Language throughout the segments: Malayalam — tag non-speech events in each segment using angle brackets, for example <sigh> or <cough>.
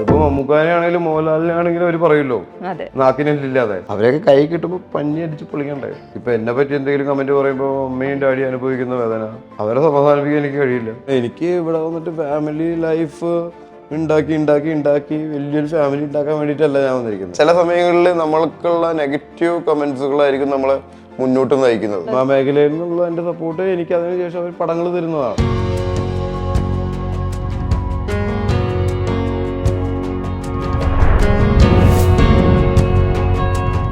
അതിപ്പോ മമ്മൂക്കാനെ ആണെങ്കിലും മോഹൻലാലിനെ ആണെങ്കിലും അവർ പറയുമല്ലോ. അതെ. നാക്കിനില്ലാതെ. അവരെയൊക്കെ കൈ കിട്ടുമ്പോ പഞ്ഞി അടിച്ച് പൊളിക്കണ്ടേ? ഇപ്പൊ എന്നെ പറ്റി എന്തെങ്കിലും കമന്റ് പറയുമ്പോ അമ്മയും ഡാഡി അനുഭവിക്കുന്ന വേദന. അവരെ സമാധാനിപ്പിക്കാൻ എനിക്ക് കഴിയില്ല. എനിക്ക് ഇവിടെ വന്നിട്ട് ഫാമിലി ലൈഫ് ഉണ്ടാക്കി ഉണ്ടാക്കി ഉണ്ടാക്കി വലിയൊരു ഫാമിലി ഉണ്ടാക്കാൻ വേണ്ടിയിട്ടല്ല ഞാൻ വന്നിരിക്കുന്നത്. ചില സമയങ്ങളിൽ നമ്മൾക്കുള്ള നെഗറ്റീവ് കമന്റ്സുകളായിരിക്കും നമ്മളെ മുന്നോട്ട് നയിക്കുന്നത്. ആ മേഖലയിൽ നിന്നുള്ള എന്റെ സപ്പോർട്ട് എനിക്ക് അതിനുശേഷം അവർ പടങ്ങൾ തരുന്നതാണ്.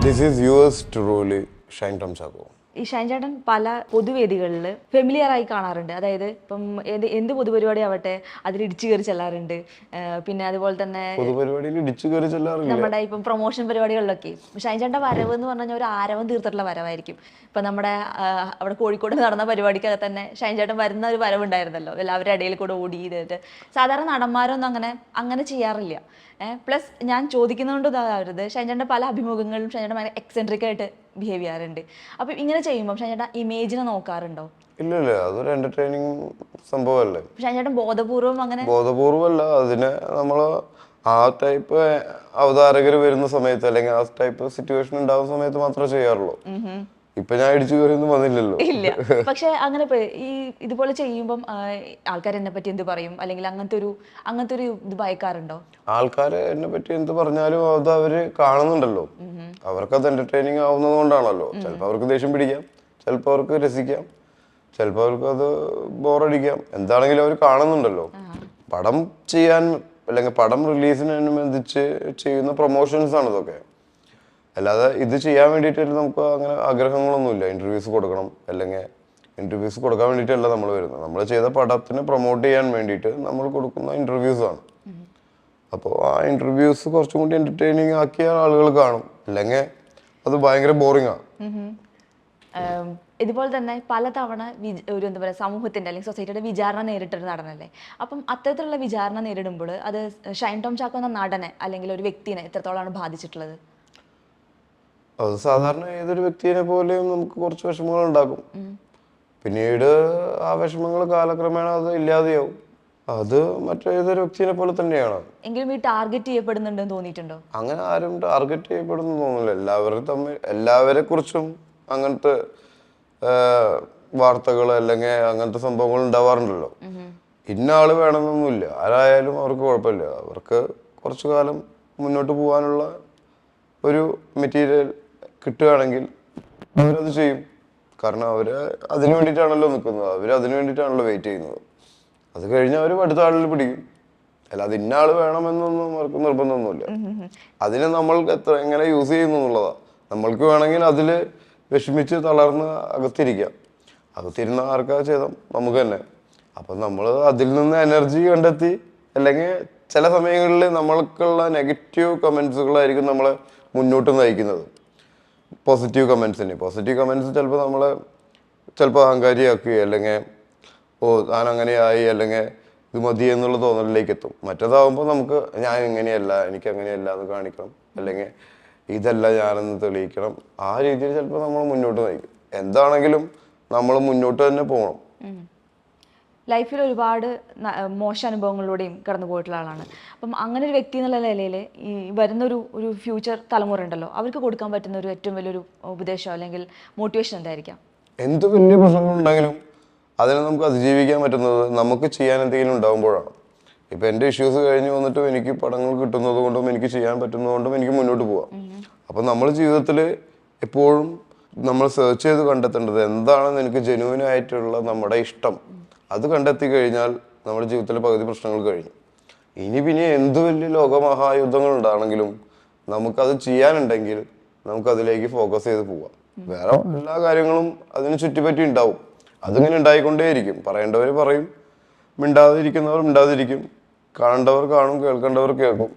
This is yours truly Shine Tom Chacko ഈ ഷൈൻചേട്ടൻ പല പൊതുവേദികളിൽ ഫെമിലിയർ ആയി കാണാറുണ്ട്. അതായത് ഇപ്പം ഏത് എന്ത് പൊതുപരിപാടി ആവട്ടെ അതിൽ ഇടിച്ചു കയറി ചെല്ലാറുണ്ട്. പിന്നെ അതുപോലെ തന്നെ പൊതുപരിപാടിയിൽ ഇടിച്ചു കയറി നമ്മുടെ ഇപ്പം പ്രൊമോഷൻ പരിപാടികളിലൊക്കെ. ഷൈൻ ചേട്ടന്റെ വരവ് എന്ന് പറഞ്ഞാൽ ഒരു ആരവം തീർത്തിട്ടുള്ള വരവായിരിക്കും. ഇപ്പം നമ്മുടെ അവിടെ കോഴിക്കോട് നടന്ന പരിപാടിക്കകത്ത് തന്നെ ഷൈൻചേട്ടൻ വരുന്ന ഒരു വരവുണ്ടായിരുന്നല്ലോ. എല്ലാവരുടെ ഇടയിൽ കൂടെ ഓടി ചെയ്തിട്ട് സാധാരണ നടന്മാരൊന്നും അങ്ങനെ അങ്ങനെ ചെയ്യാറില്ല. പ്ലസ് ഞാൻ ചോദിക്കുന്നതുകൊണ്ട് ഇതാവരുത്. ഷൈൻചേട്ടന്റെ പല അഭിമുഖങ്ങളിലും ഷൈൻചേട്ടൻ ഭയങ്കര എക്സെൻട്രിക് ആയിട്ട് ഉണ്ട് ചെയ്യാറുണ്ട്. അപ്പം ഇങ്ങനെ ചെയ്യുമ്പോൾ ഷൈൻ ചേട്ടൻ ഇമേജിനെ നോക്കാറുണ്ടോ? ഇല്ല ഇല്ല അതൊരു എന്റർടൈനിങ് സംഭവമല്ലേ. ഷാൻചേട്ടൻ ബോധപൂർവം അങ്ങനെ ബോധപൂർവമല്ല അതിനെ നമ്മൾ ആ ടൈപ്പ് അവതാരകർ വരുന്ന സമയത്ത് അല്ലെങ്കിൽ ആ ടൈപ്പ് സിറ്റുവേഷൻ ഉണ്ടാകുന്ന സമയത്ത് മാത്രമേ ചെയ്യാറുള്ളൂ. ഇപ്പൊ ഞാൻ ഇടിച്ചു കയറിയൊന്നും വന്നില്ലല്ലോ. ഇല്ല. പക്ഷെ അങ്ങനെ ഈ ഇതുപോലെ ചെയ്യുമ്പം ആൾക്കാർ എന്നെ പറ്റി എന്ത് പറയും? അല്ലെങ്കിൽ അങ്ങനത്തെ ഒരു അങ്ങനത്തെ ഒരു ഇത് ഭയക്കാറുണ്ടോ? ആൾക്കാര് എന്നെ പറ്റി എന്ത് പറഞ്ഞാലും അത് അവർ കാണുന്നുണ്ടല്ലോ. അവർക്ക് അത് എന്റർടൈനിങ് ആവുന്നത് കൊണ്ടാണല്ലോ ചിലപ്പോൾ അവർക്ക് ദേഷ്യം പിടിക്കാം. ചിലപ്പോൾ അവർക്ക് രസിക്കാം. ചിലപ്പോൾ അവർക്ക് അത് ബോറടിക്കാം. എന്താണെങ്കിലും അവർ കാണുന്നുണ്ടല്ലോ. പടം ചെയ്യാൻ അല്ലെങ്കിൽ പടം റിലീസിനനുബന്ധിച്ച് ചെയ്യുന്ന പ്രൊമോഷൻസ് ആണ് ഇതൊക്കെ. അല്ലാതെ ഇത് ചെയ്യാൻ വേണ്ടിയിട്ട് നമുക്ക് അങ്ങനെ ആഗ്രഹങ്ങളൊന്നുമില്ല. ഇന്റർവ്യൂസ് കൊടുക്കണം. അല്ലെങ്കിൽ ഇന്റർവ്യൂസ് കൊടുക്കാൻ വേണ്ടിയിട്ടല്ല നമ്മൾ വരുന്നത്. നമ്മൾ ചെയ്ത പടത്തിന് പ്രൊമോട്ട് ചെയ്യാൻ വേണ്ടിയിട്ട് നമ്മൾ കൊടുക്കുന്ന ഇന്റർവ്യൂസ് ആണ്. അപ്പോൾ ആ ഇന്റർവ്യൂസ് കുറച്ചും കൂടി എന്റർടൈനിങ് ആക്കിയ ആളുകൾ കാണും. അല്ലെങ്കിൽ അത് ഭയങ്കര ബോറിംഗ് ആണ്. ഇതുപോലെ തന്നെ പലതവണ ഒരു എന്താ പറയുക സമൂഹത്തിന്റെ അല്ലെങ്കിൽ സൊസൈറ്റിയുടെ വിചാരണ നേരിട്ടൊരു നടനല്ലേ? അപ്പം അത്തരത്തിലുള്ള വിചാരണ നേരിടുമ്പോൾ അത് ഷൈൻ ടോം ചാക്കോ എന്ന നടനെ അല്ലെങ്കിൽ ഒരു വ്യക്തിനെ എത്രത്തോളമാണ് ബാധിച്ചിട്ടുള്ളത്? അത് സാധാരണ ഏതൊരു വ്യക്തിയെ പോലെയും നമുക്ക് കുറച്ച് വിഷമങ്ങൾ ഉണ്ടാക്കും. പിന്നീട് ആ വിഷമങ്ങൾ കാലക്രമേണ അത് ഇല്ലാതെയാവും. അത് മറ്റേതൊരു വ്യക്തിനെ പോലെ തന്നെയാണ് എങ്കിലും ഈ ടാർഗറ്റ് ചെയ്യപ്പെടുന്നുണ്ടെന്ന് തോന്നിയിട്ടുണ്ടോ? അങ്ങനെ ആരും ടാർഗറ്റ് ചെയ്യപ്പെടുന്നു തോന്നുന്നില്ല. എല്ലാവരും തമ്മിൽ എല്ലാവരെ കുറിച്ചും അങ്ങനത്തെ വാർത്തകൾ അല്ലെങ്കിൽ അങ്ങനത്തെ സംഭവങ്ങൾ ഉണ്ടാവാറുണ്ടല്ലോ. ഇന്ന ആൾ വേണമെന്നൊന്നുമില്ല. ആരായാലും അവർക്ക് കുഴപ്പമില്ല. അവർക്ക് കുറച്ചു കാലം മുന്നോട്ട് പോകാനുള്ള ഒരു മെറ്റീരിയൽ കിട്ടുകയാണെങ്കിൽ അവരത് ചെയ്യും. കാരണം അവർ അതിനു വേണ്ടിയിട്ടാണല്ലോ നിൽക്കുന്നത്. അവർ അതിനു വേണ്ടിയിട്ടാണല്ലോ വെയിറ്റ് ചെയ്യുന്നത്. അത് കഴിഞ്ഞ് അവർ അടുത്ത ആളിൽ പിടിക്കും അല്ലാതെ ഇന്ന ആൾ വേണമെന്നൊന്നും അവർക്ക് നിർബന്ധമൊന്നുമില്ല. അതിനെ നമ്മൾ എത്ര എങ്ങനെ യൂസ് ചെയ്യുന്നു എന്നുള്ളതാ. നമ്മൾക്ക് വേണമെങ്കിൽ അതിൽ വിഷമിച്ച് തളർന്ന് അകത്തിരിക്കാം. അകത്തിരുന്ന ആർക്കാ ചെയ്തം നമുക്ക് തന്നെ. അപ്പം നമ്മൾ അതിൽ നിന്ന് എനർജി കണ്ടെത്തി അല്ലെങ്കിൽ ചില സമയങ്ങളിൽ നമ്മൾക്കുള്ള നെഗറ്റീവ് കമൻസുകളായിരിക്കും നമ്മളെ മുന്നോട്ട് നയിക്കുന്നത്. പോസിറ്റീവ് കമൻസിന് പോസിറ്റീവ് കമൻസ് ചിലപ്പോൾ നമ്മൾ ചിലപ്പോൾ അഹങ്കാരിയാക്കുകയോ അല്ലെങ്കിൽ ഓ താൻ അങ്ങനെയായി അല്ലെങ്കിൽ ഇത് മതി എന്നുള്ള തോന്നലിലേക്ക് എത്തും മറ്റേതാവുമ്പോൾ നമുക്ക് ഞാൻ ഇങ്ങനെയല്ല എനിക്ക് അങ്ങനെയല്ല എന്ന് കാണിക്കണം. അല്ലെങ്കിൽ ഇതല്ല ഞാനെന്ന് തെളിയിക്കണം. ആ രീതിയിൽ ചിലപ്പോൾ നമ്മൾ മുന്നോട്ട് നയിക്കും. എന്താണെങ്കിലും നമ്മൾ മുന്നോട്ട് തന്നെ പോകണം. ലൈഫിൽ ഒരുപാട് മോശം അനുഭവങ്ങളിലൂടെയും കടന്നു പോയിട്ടുള്ള ആളാണ്. അപ്പം അങ്ങനെ ഒരു വ്യക്തി എന്നുള്ള നിലയിൽ ഈ വരുന്നൊരു ഒരു ഫ്യൂച്ചർ തലമുറ ഉണ്ടല്ലോ അവർക്ക് കൊടുക്കാൻ പറ്റുന്ന ഒരു ഏറ്റവും വലിയൊരു ഉപദേശം അല്ലെങ്കിൽ മോട്ടിവേഷൻ എന്തായിരിക്കാം? എന്ത് വലിയ പ്രശ്നങ്ങളുണ്ടെങ്കിലും അതിനെ നമുക്ക് അതിജീവിക്കാൻ പറ്റുന്നത് നമുക്ക് ചെയ്യാൻ എന്തെങ്കിലും ഉണ്ടാകുമ്പോഴാണ് ഇപ്പം എന്റെ ഇഷ്യൂസ് കഴിഞ്ഞ് വന്നിട്ടും എനിക്ക് പടങ്ങൾ കിട്ടുന്നത് കൊണ്ടും എനിക്ക് ചെയ്യാൻ പറ്റുന്നതുകൊണ്ടും എനിക്ക് മുന്നോട്ട് പോവാം. അപ്പം നമ്മൾ ജീവിതത്തിൽ എപ്പോഴും നമ്മൾ സെർച്ച് ചെയ്ത് കണ്ടെത്തേണ്ടത് എന്താണെന്ന് എനിക്ക് ജെനുവിനായിട്ടുള്ള നമ്മുടെ ഇഷ്ടം. അത് കണ്ടെത്തി കഴിഞ്ഞാൽ നമ്മുടെ ജീവിതത്തിലെ പകുതി പ്രശ്നങ്ങൾ കഴിഞ്ഞു. ഇനി പിന്നെ എന്ത് വലിയ ലോകമഹായുദ്ധങ്ങൾ ഉണ്ടാണെങ്കിലും നമുക്കത് ചെയ്യാനുണ്ടെങ്കിൽ നമുക്കതിലേക്ക് ഫോക്കസ് ചെയ്ത് പോവാം. വേറെ എല്ലാ കാര്യങ്ങളും അതിന് ചുറ്റിപ്പറ്റി ഉണ്ടാവും. അതിങ്ങനെ ഉണ്ടായിക്കൊണ്ടേയിരിക്കും. പറയേണ്ടവർ പറയും മിണ്ടാതിരിക്കുന്നവർ മിണ്ടാതിരിക്കും കാണേണ്ടവർ കാണും കേൾക്കേണ്ടവർ കേൾക്കും.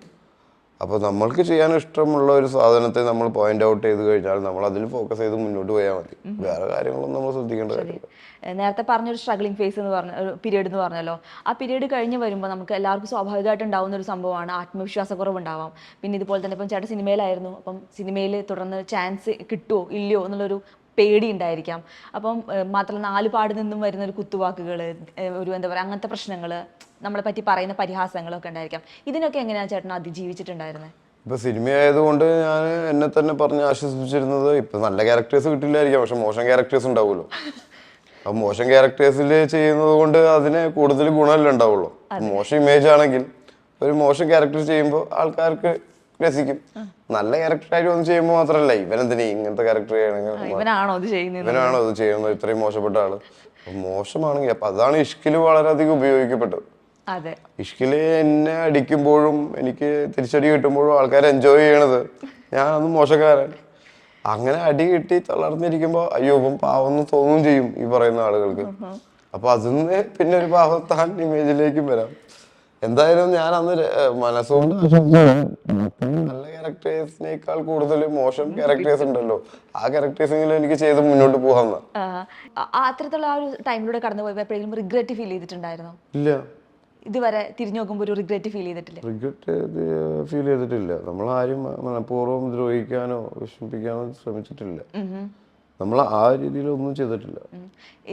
അപ്പോൾ നമ്മൾക്ക് ചെയ്യാൻ ഇഷ്ടമുള്ള ഒരു സാധനത്തെ നമ്മൾ പോയിന്റ് ഔട്ട് ചെയ്ത് കഴിഞ്ഞാൽ നമ്മൾ അതിൽ ഫോക്കസ് ചെയ്ത് മുന്നോട്ട് പോയാൽ മതി. വേറെ കാര്യങ്ങളൊന്നും നമ്മൾ ശ്രദ്ധിക്കേണ്ട കാര്യമില്ല. നേരത്തെ പറഞ്ഞൊരു സ്ട്രഗ്ലിംഗ് ഫേസ് എന്ന് പറഞ്ഞ ഒരു പീരീഡ് എന്ന് പറഞ്ഞല്ലോ. ആ പീരീഡ് കഴിഞ്ഞ് വരുമ്പോൾ നമുക്ക് എല്ലാവർക്കും സ്വാഭാവികമായിട്ട് ഉണ്ടാകുന്ന ഒരു സംഭവമാണ് ആത്മവിശ്വാസക്കുറവ് ഉണ്ടാവാം പിന്നെ ഇതുപോലെ തന്നെ ഇപ്പം ചേട്ടൻ സിനിമയിലായിരുന്നു. അപ്പം സിനിമയിൽ തുടർന്ന് ചാൻസ് കിട്ടുമോ ഇല്ലയോ എന്നുള്ളൊരു പേടി ഉണ്ടായിരിക്കാം. അപ്പം മാത്രം മാത്രമല്ല നാല് പാട് നിന്നും വരുന്ന ഒരു കുത്തുവാക്കുകൾ ഒരു എന്താ പറയുക അങ്ങനത്തെ പ്രശ്നങ്ങൾ നമ്മളെ പറ്റി പറയുന്ന പരിഹാസങ്ങളൊക്കെ ഉണ്ടായിരിക്കാം. ഇതിനൊക്കെ എങ്ങനെയാണ് ചേട്ടൻ അതിജീവിച്ചിട്ടുണ്ടായിരുന്നത് ഇപ്പൊ സിനിമ ആയതുകൊണ്ട് ഞാൻ എന്നെ തന്നെ പറഞ്ഞ് ആശ്വസിപ്പിച്ചിരുന്നത് ഇപ്പൊ നല്ല ക്യാരക്ടേഴ്സ് കിട്ടില്ലായിരിക്കാം. പക്ഷെ മോശം ക്യാരക്ടേഴ്സ് ഉണ്ടാവുമല്ലോ. അപ്പൊ മോശം ക്യാരക്ടേഴ്സിൽ ചെയ്യുന്നത് കൊണ്ട് അതിന് കൂടുതൽ ഗുണമല്ലേ ഉണ്ടാവുള്ളൂ. മോശം ഇമേജ് ആണെങ്കിൽ ഒരു മോശം ക്യാരക്ടർ ചെയ്യുമ്പോൾ ആൾക്കാർക്ക് രസിക്കും. നല്ല ക്യാരക്ടറായിട്ട് ഒന്ന് ചെയ്യുമ്പോൾ മാത്രമല്ല ഇവനെന്തിനാ ഇങ്ങനത്തെ ക്യാരക്ടർ ചെയ്യണമെങ്കിൽ ഇവനാണോ ഇത് ചെയ്യുന്നത്? ഇവനാണോ അത് ചെയ്യുന്നത്? ഇത്രയും മോശപ്പെട്ട ആൾ. മോശമാണെങ്കിൽ അപ്പൊ അതാണ് ഇഷ്കിൽ വളരെയധികം ഉപയോഗിക്കപ്പെട്ടത്. ഇഷ്കിൽ എന്നെ അടിക്കുമ്പോഴും എനിക്ക് തിരിച്ചടി കിട്ടുമ്പോഴും ആൾക്കാർ എൻജോയ് ചെയ്യണത് ഞാനത് മോശക്കാരൻ. അങ്ങനെ അടി കിട്ടി തളർന്നിരിക്കുമ്പോ അയ്യോ ഇപ്പം പാവെന്ന് തോന്നുകയും ചെയ്യും ഈ പറയുന്ന ആളുകൾക്ക്. അപ്പൊ അതിന്ന് പിന്നെ ഒരു പാവത്താൻ ഇമേജിലേക്കും വരാം. എന്തായാലും ഞാൻ അന്ന് മനസ്സുകൊണ്ട് നല്ല ക്യാരക്ടേഴ്സിനേക്കാൾ കൂടുതൽ മോശം ക്യാരക്ടേഴ്സ് ഉണ്ടല്ലോ. ആ ക്യാരക്ടേഴ്സെങ്കിലും എനിക്ക് ചെയ്ത് മുന്നോട്ട് പോകാം അത്തരത്തിലുള്ള ആ ഒരു ടൈമിലൂടെ കടന്നു എപ്പോഴെങ്കിലും റിഗ്രറ്റ് ഫീൽ ചെയ്തിട്ടുണ്ടായിരുന്നോ? ഇല്ല. ഇതുവരെ തിരിഞ്ഞു നോക്കുമ്പോൾ ഒരു റിഗ്രറ്റ് ഫീൽ ചെയ്തിട്ടില്ല? റിഗ്രറ്റ് ഫീൽ ചെയ്തിട്ടില്ല. നമ്മൾ ആരും മനഃപൂർവം ദ്രോഹിക്കാനോ വിഷമിപ്പിക്കാനോ ശ്രമിച്ചിട്ടില്ല. നമ്മൾ ആ രീതിയിലൊന്നും ചെയ്തിട്ടില്ല.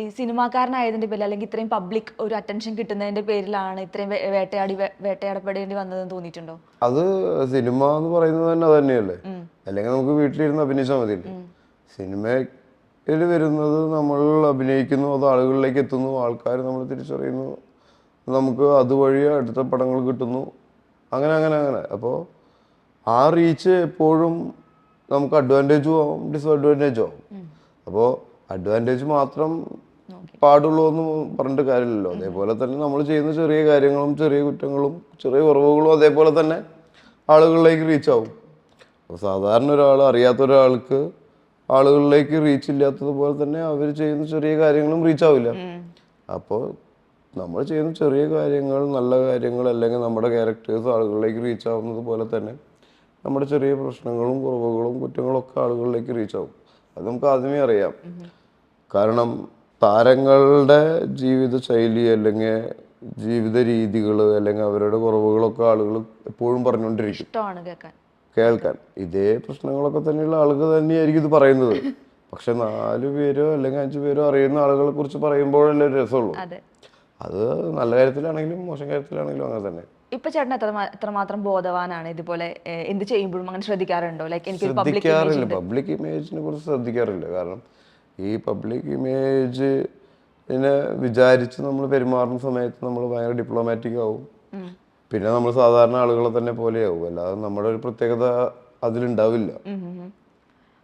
ഈ സിനിമാക്കാരനായതിന്റെ പേരിൽ അല്ലെങ്കിൽ ഇത്രയും പബ്ലിക് ഒരു അറ്റൻഷൻ കിട്ടുന്നതിന്റെ പേരിലാണ് ഇത്രയും വേട്ടയാടി വേട്ടയാടപ്പെടേണ്ടി വന്നതെന്ന് തോന്നിയിട്ടുണ്ടോ? അത് സിനിമ എന്ന് പറയുന്നത് തന്നെ തന്നെയല്ലേ? അല്ലെങ്കിൽ നമുക്ക് വീട്ടിലിരുന്ന് അഭിനയിച്ചാൽ മതിയല്ലേ സിനിമയിൽ വരുന്നത് നമ്മൾ അഭിനയിക്കുന്നു അത് ആളുകളിലേക്ക് എത്തുന്നു ആൾക്കാർ നമ്മൾ തിരിച്ചറിയുന്നു നമുക്ക് അതുവഴി അടുത്ത പടങ്ങൾ കിട്ടുന്നു. അങ്ങനെ അങ്ങനെ അങ്ങനെ. അപ്പോൾ ആ റീച്ച് എപ്പോഴും നമുക്ക് അഡ്വാന്റേജും ആവും ഡിസഡ്വാന്റേജും ആവും. അപ്പോൾ അഡ്വാന്റേജ് മാത്രം പാടുള്ളൂ എന്ന് പറഞ്ഞിട്ട് കാര്യമില്ലല്ലോ. അതേപോലെ തന്നെ നമ്മൾ ചെയ്യുന്ന ചെറിയ കാര്യങ്ങളും ചെറിയ കുറ്റങ്ങളും ചെറിയ കുറവുകളും അതേപോലെ തന്നെ ആളുകളിലേക്ക് റീച്ച് ആവും. അപ്പോൾ സാധാരണ ഒരാൾ അറിയാത്ത ഒരാൾക്ക് ആളുകളിലേക്ക് റീച്ച് ഇല്ലാത്തതുപോലെ തന്നെ അവർ ചെയ്യുന്ന ചെറിയ കാര്യങ്ങളും റീച്ച് ആവില്ല. അപ്പോൾ നമ്മൾ ചെയ്യുന്ന ചെറിയ കാര്യങ്ങൾ നല്ല കാര്യങ്ങൾ അല്ലെങ്കിൽ നമ്മുടെ ക്യാരക്ടേഴ്സ് ആളുകളിലേക്ക് റീച്ച് ആവുന്നത് പോലെ തന്നെ നമ്മുടെ ചെറിയ പ്രശ്നങ്ങളും കുറവുകളും കുറ്റങ്ങളും ഒക്കെ ആളുകളിലേക്ക് റീച്ച് ആവും. അത് നമുക്ക് ആദ്യമേ അറിയാം. കാരണം താരങ്ങളുടെ ജീവിത ശൈലി അല്ലെങ്കിൽ ജീവിത രീതികൾ അല്ലെങ്കിൽ അവരുടെ കുറവുകളൊക്കെ ആളുകൾ എപ്പോഴും പറഞ്ഞുകൊണ്ടിരിക്കും. കേൾക്കാൻ. കേൾക്കാൻ. ഇതേ പ്രശ്നങ്ങളൊക്കെ തന്നെയുള്ള ആളുകൾ തന്നെയായിരിക്കും ഇത് പറയുന്നത്. <laughs> പക്ഷെ നാലു പേരോ അല്ലെങ്കിൽ അഞ്ചു പേരോ അറിയുന്ന ആളുകളെ കുറിച്ച് പറയുമ്പോഴല്ലേ രസമുള്ളൂ. അതെ നല്ല കാര്യത്തിലാണെങ്കിലും മോശം കാര്യത്തിലാണെങ്കിലും അങ്ങനെ തന്നെ. ഇപ്പൊ ചേട്ടൻ എത്ര എത്രമാത്രം ബോധവാനാണ് ഇതുപോലെ എന്ത് ചെയ്യുമ്പോഴും അങ്ങനെ ശ്രദ്ധിക്കാറുണ്ടോ? ലൈക്ക് എനിക്ക് ശ്രദ്ധിക്കാറില്ല. പബ്ലിക് ഇമേജിനെ കുറിച്ച് ശ്രദ്ധിക്കാറില്ല. കാരണം ഈ പബ്ലിക് ഇമേജ് വിചാരിച്ച് നമ്മൾ പെരുമാറുന്ന സമയത്ത് നമ്മൾ ഭയങ്കര ഡിപ്ലോമാറ്റിക് ആവും. പിന്നെ നമ്മൾ സാധാരണ ആളുകളെ തന്നെ പോലെയാവും. അല്ലാതെ നമ്മുടെ ഒരു പ്രത്യേകത അതിലുണ്ടാവില്ല.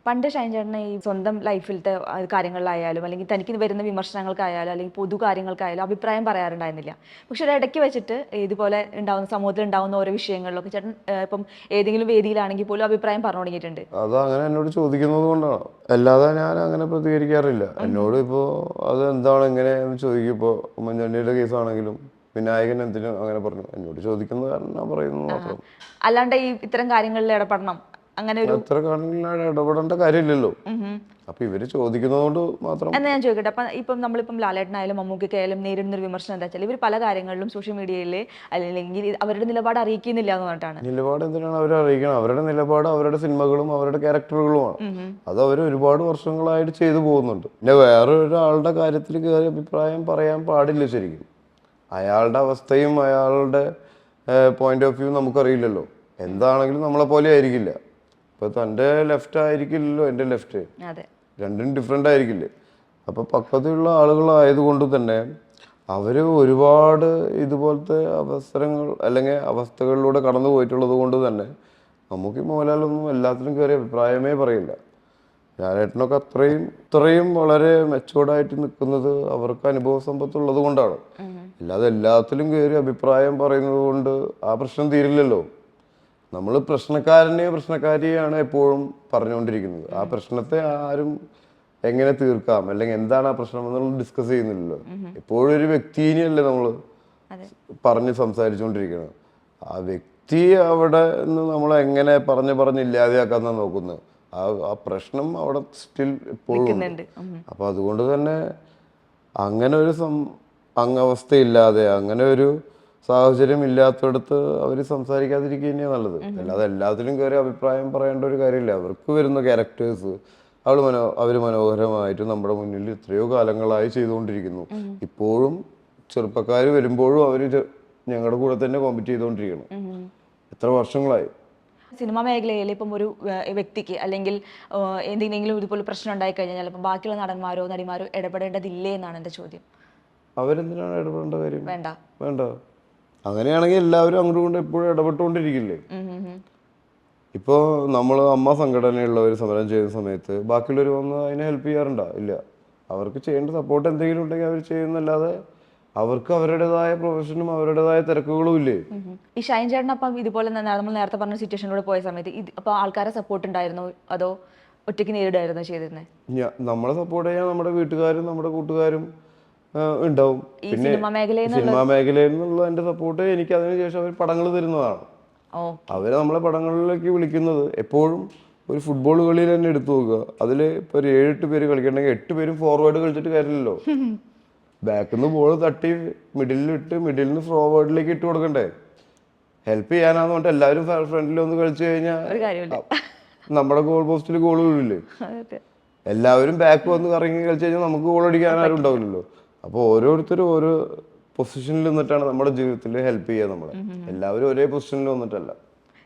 പണ്ട് ഷൈൻ ചേട്ടന് ഈ സ്വന്തം ലൈഫിലത്തെ കാര്യങ്ങളിലായാലും അല്ലെങ്കിൽ തനിക്ക് വരുന്ന വിമർശനങ്ങൾക്കായാലും അല്ലെങ്കിൽ പൊതു കാര്യങ്ങൾക്കായാലും അഭിപ്രായം പറയാറുണ്ടായിരുന്നില്ല. പക്ഷെ ഇടയ്ക്ക് വെച്ചിട്ട് ഇതുപോലെ ഉണ്ടാവുന്ന സമൂഹത്തിൽ ഉണ്ടാവുന്ന ഓരോ വിഷയങ്ങളിലൊക്കെ ചേട്ടൻ ഇപ്പം ഏതെങ്കിലും വേദിയിലാണെങ്കിൽ പോലും അഭിപ്രായം പറഞ്ഞു തുടങ്ങിയിട്ടുണ്ട്. അത് അങ്ങനെ എന്നോട് ചോദിക്കുന്നത് കൊണ്ടാണ്. അല്ലാതെ ഞാൻ അങ്ങനെ പ്രതികരിക്കാറില്ല. എന്നോട് ഇപ്പോൾ അത് എന്താണ് എങ്ങനെയാന്ന് ചോദിക്കും. ഇപ്പോൾ ഉമ്മൻചാണ്ടിയുടെ കേസാണെങ്കിലും വിനായകൻ എന്തിനും അങ്ങനെ പറഞ്ഞു. എന്നോട് ചോദിക്കുന്ന കാരണം ഞാൻ പറയുന്നത് മാത്രം. അല്ലാണ്ട് ഈ ഇത്തരം കാര്യങ്ങളിൽ ഇടപെടണം. അങ്ങനെ ഒരു ഇടപെടേണ്ട കാര്യമില്ലല്ലോ. അപ്പൊ ഇവർ ചോദിക്കുന്നതുകൊണ്ട് മാത്രം. എന്നാ ഞാൻ ചോദിക്കട്ടെ. അപ്പൊ ഇപ്പം നമ്മളിപ്പം ലാലേട്ടനായാലും മമ്മൂക്കൊക്കെയായാലും നേരിടുന്ന ഒരു വിമർശനം എന്താ വെച്ചാൽ ഇവർ പല കാര്യങ്ങളിലും സോഷ്യൽ മീഡിയയിൽ അല്ലെങ്കിൽ അവരുടെ നിലപാട് അറിയിക്കുന്നില്ല എന്ന് പറഞ്ഞിട്ടാണ്. നിലപാട് എന്തിനാണ് അവർ അറിയിക്കണം അവരുടെ നിലപാട് അവരുടെ സിനിമകളും അവരുടെ ക്യാരക്ടറുകളുമാണ്. അത് അവർ ഒരുപാട് വർഷങ്ങളായിട്ട് ചെയ്തു പോകുന്നുണ്ട്. പിന്നെ വേറെ ഒരാളുടെ കാര്യത്തിൽ കയറി അഭിപ്രായം പറയാൻ പാടില്ല ശരിക്കും. അയാളുടെ അവസ്ഥയും അയാളുടെ പോയിന്റ് ഓഫ് വ്യൂ നമുക്കറിയില്ലല്ലോ. എന്താണെങ്കിലും നമ്മളെ പോലെ ആയിരിക്കില്ല. ഇപ്പൊ തന്റെ ലെഫ്റ്റ് ആയിരിക്കില്ലല്ലോ എന്റെ ലെഫ്റ്റ് രണ്ടും ഡിഫറെന്റ് ആയിരിക്കില്ലേ. അപ്പോൾ പക്വതയുള്ള ആളുകളായതുകൊണ്ട് തന്നെ അവർ ഒരുപാട് ഇതുപോലത്തെ അവസരങ്ങൾ അല്ലെങ്കിൽ അവസ്ഥകളിലൂടെ കടന്നു പോയിട്ടുള്ളത് കൊണ്ട് തന്നെ നമുക്ക് ഈ മോഹൻലാലൊന്നും എല്ലാത്തിനും കയറി അഭിപ്രായമേ പറയില്ല. ഞാനേട്ടനൊക്കെ അത്രയും ഇത്രയും വളരെ മെച്ചോർഡായിട്ട് നിൽക്കുന്നത് അവർക്ക് അനുഭവ സമ്പത്തുള്ളത് കൊണ്ടാണ്. അല്ലാതെ എല്ലാത്തിലും കയറി അഭിപ്രായം പറയുന്നത് കൊണ്ട് ആ പ്രശ്നം തീരില്ലല്ലോ. നമ്മൾ പ്രശ്നക്കാരനെയോ പ്രശ്നക്കാരിയാണ് എപ്പോഴും പറഞ്ഞുകൊണ്ടിരിക്കുന്നത്. ആ പ്രശ്നത്തെ ആരും എങ്ങനെ തീർക്കാം? അല്ലെങ്കിൽ എന്താണ് ആ പ്രശ്നം എന്നുള്ളത് ഡിസ്കസ് ചെയ്യുന്നില്ലല്ലോ. എപ്പോഴും ഒരു വ്യക്തിനെയല്ലേ നമ്മൾ പറഞ്ഞ് സംസാരിച്ചുകൊണ്ടിരിക്കുന്നത് ആ വ്യക്തി അവിടെ നിന്ന് നമ്മൾ എങ്ങനെ പറഞ്ഞ് പറഞ്ഞ് ഇല്ലാതെയാക്കാൻ നോക്കുന്നത്. ആ ആ പ്രശ്നം അവിടെ സ്റ്റിൽ എപ്പോഴും ഉണ്ട്. നിൽക്കുന്നുണ്ട്. ഉം. അപ്പൊ അതുകൊണ്ട് തന്നെ അങ്ങനെ ഒരു സം അംഗവസ്ഥയില്ലാതെ അങ്ങനെ ഒരു സാഹചര്യം ഇല്ലാത്തടത്ത് അവർ സംസാരിക്കാതിരിക്കുക തന്നെയാണ് നല്ലത്. അല്ലാതെ എല്ലാത്തിലും കയറി അഭിപ്രായം പറയേണ്ട ഒരു കാര്യമില്ല. അവർക്ക് വരുന്ന ക്യാരക്ടേഴ്സ് അവൾ മനോ അവർ മനോഹരമായിട്ട് നമ്മുടെ മുന്നിൽ എത്രയോ കാലങ്ങളായി ചെയ്തുകൊണ്ടിരിക്കുന്നു. ഇപ്പോഴും ചെറുപ്പക്കാർ വരുമ്പോഴും അവർ ഞങ്ങളുടെ കൂടെ തന്നെ കോമ്പറ്റ് ചെയ്തുകൊണ്ടിരിക്കണം എത്ര വർഷങ്ങളായി? സിനിമാ മേഖലയിൽ ഇപ്പം ഒരു വ്യക്തിക്ക് അല്ലെങ്കിൽ എന്തെങ്കിലും ഇതുപോലെ പ്രശ്നം ഉണ്ടായി കഴിഞ്ഞാൽ ചിലപ്പോൾ ബാക്കിയുള്ള നടന്മാരോ നടിമാരോ ഇടപെടേണ്ടതില്ലേ എന്നാണ് എന്റെ ചോദ്യം. അവരെന്തിനാണ് ഇടപെടേണ്ട കാര്യം? വേണ്ട. വേണ്ട. അങ്ങനെയാണെങ്കിൽ എല്ലാവരും അങ്ങോട്ടും കൊണ്ട് എപ്പോഴും ഇടപെട്ടുകൊണ്ടിരിക്കില്ലേ. ഇപ്പോൾ നമ്മൾ അമ്മ സംഘടനയുള്ളവർ സമരം ചെയ്യുന്ന സമയത്ത് ബാക്കിയുള്ളവർ വന്ന് അതിനെ ഹെൽപ്പ് ചെയ്യാറുണ്ടോ ഇല്ല അവർക്ക് ചെയ്യേണ്ട സപ്പോർട്ട് എന്തെങ്കിലും ഉണ്ടെങ്കിൽ അവർ ചെയ്യുന്നല്ലാതെ അവർക്ക് അവരുടേതായ പ്രൊഫഷനും അവരുടേതായ തിരക്കുകളും ഇല്ലേ. ഈ ഷൈൻ ചേട്ടൻ അപ്പം ഇതുപോലെ നമ്മൾ നേരത്തെ പറഞ്ഞ സിറ്റുവേഷനിലൂടെ പോയ സമയത്ത് ഇത് അപ്പോൾ ആൾക്കാരെ സപ്പോർട്ട് ഉണ്ടായിരുന്നോ അതോ ഒറ്റയ്ക്ക് നേരിടായിരുന്നു ചെയ്തിരുന്നത് നമ്മളെ സപ്പോർട്ട് ചെയ്യാൻ നമ്മുടെ വീട്ടുകാരും നമ്മുടെ കൂട്ടുകാരും ഉണ്ടാവും. പിന്നെ സിനിമാ മേഖലയിൽ നിന്നുള്ള എന്റെ സപ്പോർട്ട് എനിക്ക് അതിനുശേഷം അവർ പടങ്ങൾ തരുന്നതാണ്. അവരെ നമ്മളെ പടങ്ങളിലേക്ക് വിളിക്കുന്നത് എപ്പോഴും ഒരു ഫുട്ബോൾ കളിയിൽ തന്നെ എടുത്തു നോക്കുക. അതിൽ ഇപ്പോൾ ഒരു ഏഴെട്ട് പേര് കളിക്കണമെങ്കിൽ എട്ട് പേരും ഫോർവേഡ് കളിച്ചിട്ട് കാര്യമില്ലല്ലോ. <laughs> ബാക്കിൽ നിന്ന് ബോൾ തട്ടി മിഡിലിൽ ഇട്ട് മിഡിൽ നിന്ന് ഫോർവേഡിലേക്ക് ഇട്ട് കൊടുക്കണ്ടേ? ഹെൽപ്പ് ചെയ്യാനാന്ന് പറഞ്ഞിട്ട് എല്ലാവരും ഫ്രണ്ടിൽ ഒന്ന് കളിച്ചു കഴിഞ്ഞാൽ നമ്മുടെ ഗോൾ പോസ്റ്റിൽ ഗോൾ വീഴില്ലേ എല്ലാവരും ബാക്ക് വന്ന് കറങ്ങി കളിച്ചു കഴിഞ്ഞാൽ നമുക്ക് ഗോൾ അടിക്കാൻ ആരും ഉണ്ടാവില്ലല്ലോ. അപ്പോൾ ഓരോരുത്തരും ഓരോ പൊസിഷനിൽ നിന്നിട്ടാണ് നമ്മുടെ ജീവിതത്തിൽ ഹെൽപ്പ് ചെയ്യുക നമ്മളെ. എല്ലാവരും ഒരേ പൊസിഷനിൽ വന്നിട്ടല്ല.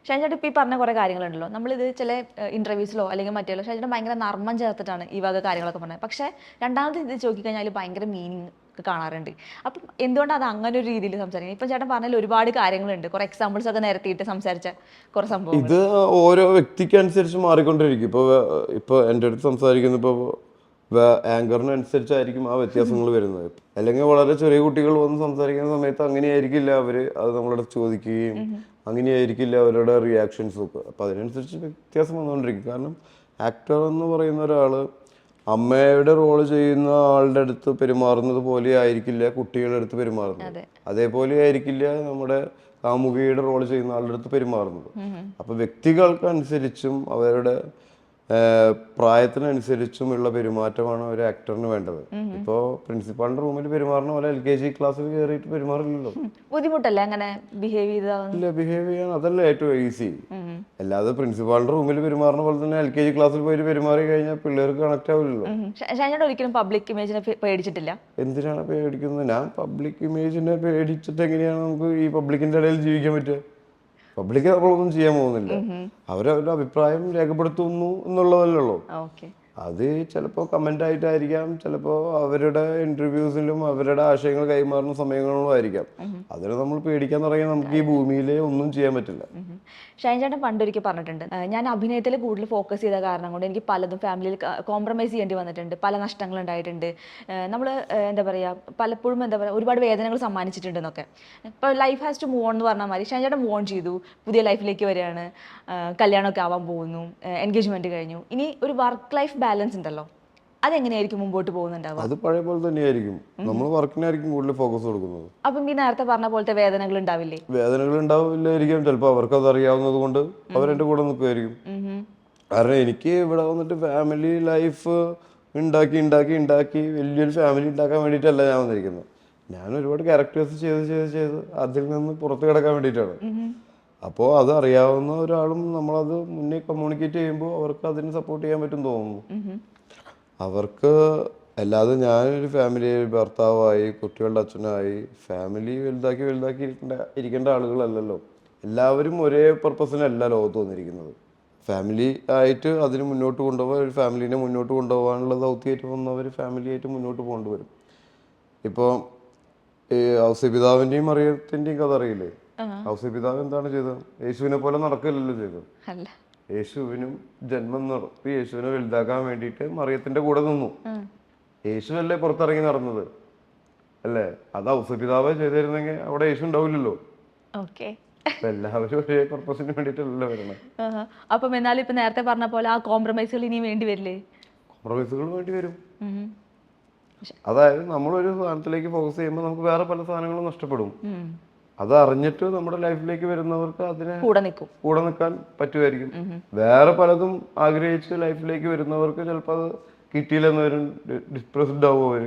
ഷൈൻചേട്ടൻ ഇപ്പോൾ ഈ പറഞ്ഞ കുറേ കാര്യങ്ങളുണ്ടല്ലോ. നമ്മളിത് ചില ഇന്റർവ്യൂസിലോ അല്ലെങ്കിൽ മറ്റേലോ ഷൈൻചേട്ടൻ ഭയങ്കര നർമ്മം ചേർത്തിട്ടാണ് ഈ വക കാര്യങ്ങളൊക്കെ പറഞ്ഞത്. പക്ഷേ രണ്ടാമത് ഇത് ചോദിക്കഴിഞ്ഞാൽ കഴിഞ്ഞാൽ ഭയങ്കര മീനിങ് കാണാറുണ്ട്. അപ്പം എന്തുകൊണ്ടാണ് അത് അങ്ങനെ ഒരു രീതിയിൽ സംസാരിക്കുന്നത്? ഇപ്പം ചേട്ടൻ പറഞ്ഞാൽ ഒരുപാട് കാര്യങ്ങളുണ്ട്. കുറേ എക്സാമ്പിൾസ് ഒക്കെ നിരത്തിയിട്ട് സംസാരിച്ച കുറേ സംഭവം ഇത് ഓരോ വ്യക്തിക്ക് അനുസരിച്ച് മാറിക്കൊണ്ടിരിക്കും. ഇപ്പോൾ ഇപ്പോൾ എന്റെ അടുത്ത് സംസാരിക്കുന്ന ഇപ്പോൾ ആങ്കറിനനുസരിച്ചായിരിക്കും ആ വ്യത്യാസങ്ങൾ വരുന്നത്. അല്ലെങ്കിൽ വളരെ ചെറിയ കുട്ടികൾ വന്ന് സംസാരിക്കുന്ന സമയത്ത് അങ്ങനെയായിരിക്കില്ല അവർ അത് നമ്മളോട് ചോദിക്കുകയും അങ്ങനെയായിരിക്കില്ല അവരുടെ റിയാക്ഷൻസും ഒക്കെ. അപ്പം അതിനനുസരിച്ച് വ്യത്യാസം വന്നുകൊണ്ടിരിക്കും. കാരണം ആക്ടർ എന്ന് പറയുന്ന ഒരാൾ അമ്മയുടെ റോൾ ചെയ്യുന്ന ആളുടെ അടുത്ത് പെരുമാറുന്നത് പോലെ ആയിരിക്കില്ല കുട്ടികളുടെ അടുത്ത് പെരുമാറുന്നത്. അതേപോലെ ആയിരിക്കില്ല നമ്മുടെ കാമുകിയുടെ റോൾ ചെയ്യുന്ന ആളുടെ അടുത്ത് പെരുമാറുന്നത്. അപ്പൊ വ്യക്തികൾക്കനുസരിച്ചും അവരുടെ പ്രായത്തിനനുസരിച്ചുമുള്ള പെരുമാറ്റമാണ് ഒരു ആക്ടറിന് വേണ്ടത്. ഇപ്പോ പ്രിൻസിപ്പാളിന്റെ റൂമിൽ പെരുമാറുന്ന പോലെ എൽ കെ ജി ക്ലാസ്സിൽ കയറിയിട്ട് പെരുമാറില്ലല്ലോ. ബുദ്ധിമുട്ടല്ലേ അങ്ങനെ ബിഹേവ് ഇല്ല ബിഹേവ് ചെയ്യാൻ അതല്ല ഏറ്റവും ഈസി അല്ലാതെ പ്രിൻസിപ്പാളിന്റെ റൂമിൽ പെരുമാറുന്ന പോലെ തന്നെ എൽ കെ ജി ക്ലാസ്സിൽ പോയിട്ട് പെരുമാറി കഴിഞ്ഞാൽ പിള്ളേർക്ക് കണക്ട് ആവില്ലല്ലോ. ഒരിക്കലും പബ്ലിക് ഇമേജിനെ പേടിച്ചിട്ടില്ല? എന്തിനാണ് പേടിക്കുന്നത്? ഞാൻ പബ്ലിക് ഇമേജിനെ പേടിച്ചിട്ട് എങ്ങനെയാണ് നമുക്ക് ഈ പബ്ലിക്കിന്റെ ഇടയിൽ ജീവിക്കാൻ പറ്റുക? പബ്ലിക് നമ്മളൊന്നും ചെയ്യാൻ പോകുന്നില്ല. അവരവരുടെ അഭിപ്രായം രേഖപ്പെടുത്തുന്നു എന്നുള്ളതല്ലേ ഉള്ളൂ. അത് ചിലപ്പോൾ കമന്റ് ആയിട്ടായിരിക്കാം ചിലപ്പോൾ അവരുടെ ഇന്റർവ്യൂസിലും അവരുടെ ആശയങ്ങൾ കൈമാറുന്ന സമയങ്ങളിലും ആയിരിക്കാം. അതിന് നമ്മൾ പേടിക്കാൻ തുടങ്ങിയാൽ നമുക്ക് ഈ ഭൂമിയിൽ ഒന്നും ചെയ്യാൻ പറ്റില്ല. ഷൈൻ ചേട്ടൻ പണ്ടൊരിക്കൽ പറഞ്ഞിട്ടുണ്ട് ഞാൻ അഭിനയത്തിൽ കൂടുതൽ ഫോക്കസ് ചെയ്ത കാരണം കൊണ്ട് എനിക്ക് പലതും ഫാമിലിയിൽ കോംപ്രമൈസ് ചെയ്യേണ്ടി വന്നിട്ടുണ്ട്. പല നഷ്ടങ്ങൾ ഉണ്ടായിട്ടുണ്ട്. നമ്മൾ എന്താ പറയുക പലപ്പോഴും എന്താ പറയുക ഒരുപാട് വേദനകൾ സമ്മാനിച്ചിട്ടുണ്ട് എന്നൊക്കെ. ഇപ്പോൾ life has to move on എന്ന് പറഞ്ഞ മാതിരി ഷൈൻ ചേട്ടൻ മൂവ് ഓൺ ചെയ്തു. പുതിയ ലൈഫിലേക്ക് വരികയാണ്. കല്യാണമൊക്കെ ആവാൻ പോകുന്നു. എൻഗേജ്മെന്റ് കഴിഞ്ഞു. ഇനി ഒരു വർക്ക് ലൈഫ് ബാലൻസ് ഉണ്ടല്ലോ. അതെങ്ങനെയായിരിക്കും മുമ്പോട്ട് പോകുന്നുണ്ടാവുക? അത് പഴയ പോലെ തന്നെയായിരിക്കും. നമ്മൾ വർക്കിനായിരിക്കും കൂടുതൽ ഫോക്കസ് കൊടുക്കുന്നത്. അപ്പം ഈ നേരത്തെ പറഞ്ഞ പോലത്തെ വേദനകൾ ഉണ്ടാവില്ലേ? വേദനകൾ ഉണ്ടാവില്ലായിരിക്കും. ചിലപ്പോൾ അവർക്ക് അത് അറിയാവുന്നത് കൊണ്ട് അവരെന്റെ കൂടെ നിൽക്കുമായിരിക്കും. കാരണം എനിക്ക് ഇവിടെ വന്നിട്ട് ഫാമിലി ലൈഫ് ഉണ്ടാക്കി ഉണ്ടാക്കി ഉണ്ടാക്കി വലിയൊരു ഫാമിലി ഉണ്ടാക്കാൻ വേണ്ടിയിട്ടല്ല ഞാൻ വന്നിരിക്കുന്നത്. ഞാൻ ഒരുപാട് ക്യാരക്ടേഴ്സ് ചെയ്ത് ചെയ്ത് ചെയ്ത് അതിൽ നിന്ന് പുറത്ത് കിടക്കാൻ വേണ്ടിയിട്ടാണ്. അപ്പോൾ അത് അറിയാവുന്ന ഒരാളും നമ്മളത് മുന്നേ കമ്മ്യൂണിക്കേറ്റ് ചെയ്യുമ്പോൾ അവർക്ക് അതിന് സപ്പോർട്ട് ചെയ്യാൻ പറ്റും തോന്നുന്നു. അവർക്ക് അല്ലാതെ ഞാനൊരു ഫാമിലി ഭർത്താവായി കുട്ടികളുടെ അച്ഛനായി ഫാമിലി വലുതാക്കി വലുതാക്കി ഇരിക്കേണ്ട ഇരിക്കേണ്ട ആളുകളല്ലല്ലോ. എല്ലാവരും ഒരേ പർപ്പസിനല്ല ലോകത്ത് വന്നിരിക്കുന്നത്. ഫാമിലി ആയിട്ട് അതിന് മുന്നോട്ട് കൊണ്ടുപോകാൻ ഒരു ഫാമിലിനെ മുന്നോട്ട് കൊണ്ടുപോകാനുള്ള ദൗത്യമായിട്ട് വന്നവർ ഫാമിലി ആയിട്ട് മുന്നോട്ട് പോകേണ്ടി വരും. ഇപ്പോൾ ഈ ഔസപിതാവിന്റെയും മറിയത്തിന്റെയും കഥ അറിയില്ലേ? ഔസപിതാവ് എന്താണ് ചെയ്തത്? യേശുവിനെ പോലെ നടക്കില്ലല്ലോ ചെയ്തത്. യേശുവിനും ജന്മം നടത്തി യേശുവിനെ വലുതാക്കാൻ വേണ്ടിയിട്ട് മറിയത്തിന്റെ കൂടെ നിന്നു. യേശു അല്ലേ പുറത്തിറങ്ങി നടന്നത്? അല്ലേ? അത് ഔസപിതാവ് ചെയ്തിരുന്നെങ്കിൽ അവിടെ യേശു ഉണ്ടാവില്ലല്ലോ. അപ്പൊ എല്ലാവരും ഒരേ പർപ്പസിന് വേണ്ടിയിട്ടല്ലല്ലോ വരണം. അപ്പം എന്നാലും ഇപ്പൊ നേരത്തെ പറഞ്ഞ പോലെ ആ കോംപ്രമൈസുകൾ ഇനിയും വേണ്ടി വരില്ലേ? കോംപ്രമൈസുകൾ വേണ്ടി വരും. അതായത് നമ്മളൊരു സാധനത്തിലേക്ക് ഫോക്കസ് ചെയ്യുമ്പോൾ നമുക്ക് വേറെ പല സാധനങ്ങളും നഷ്ടപ്പെടും. അത് അറിഞ്ഞിട്ട് നമ്മുടെ ലൈഫിലേക്ക് വരുന്നവർക്ക് അതിനെ കൂടെ നിൽക്കും. കൂടെ നിൽക്കാൻ പറ്റുമായിരിക്കും. വേറെ പലതും ആഗ്രഹിച്ച് ലൈഫിലേക്ക് വരുന്നവർക്ക് ചിലപ്പോൾ അത് കിട്ടിയില്ലെന്ന് വരും ഡിസ്പ്രസ്ഡ് ആവും അവർ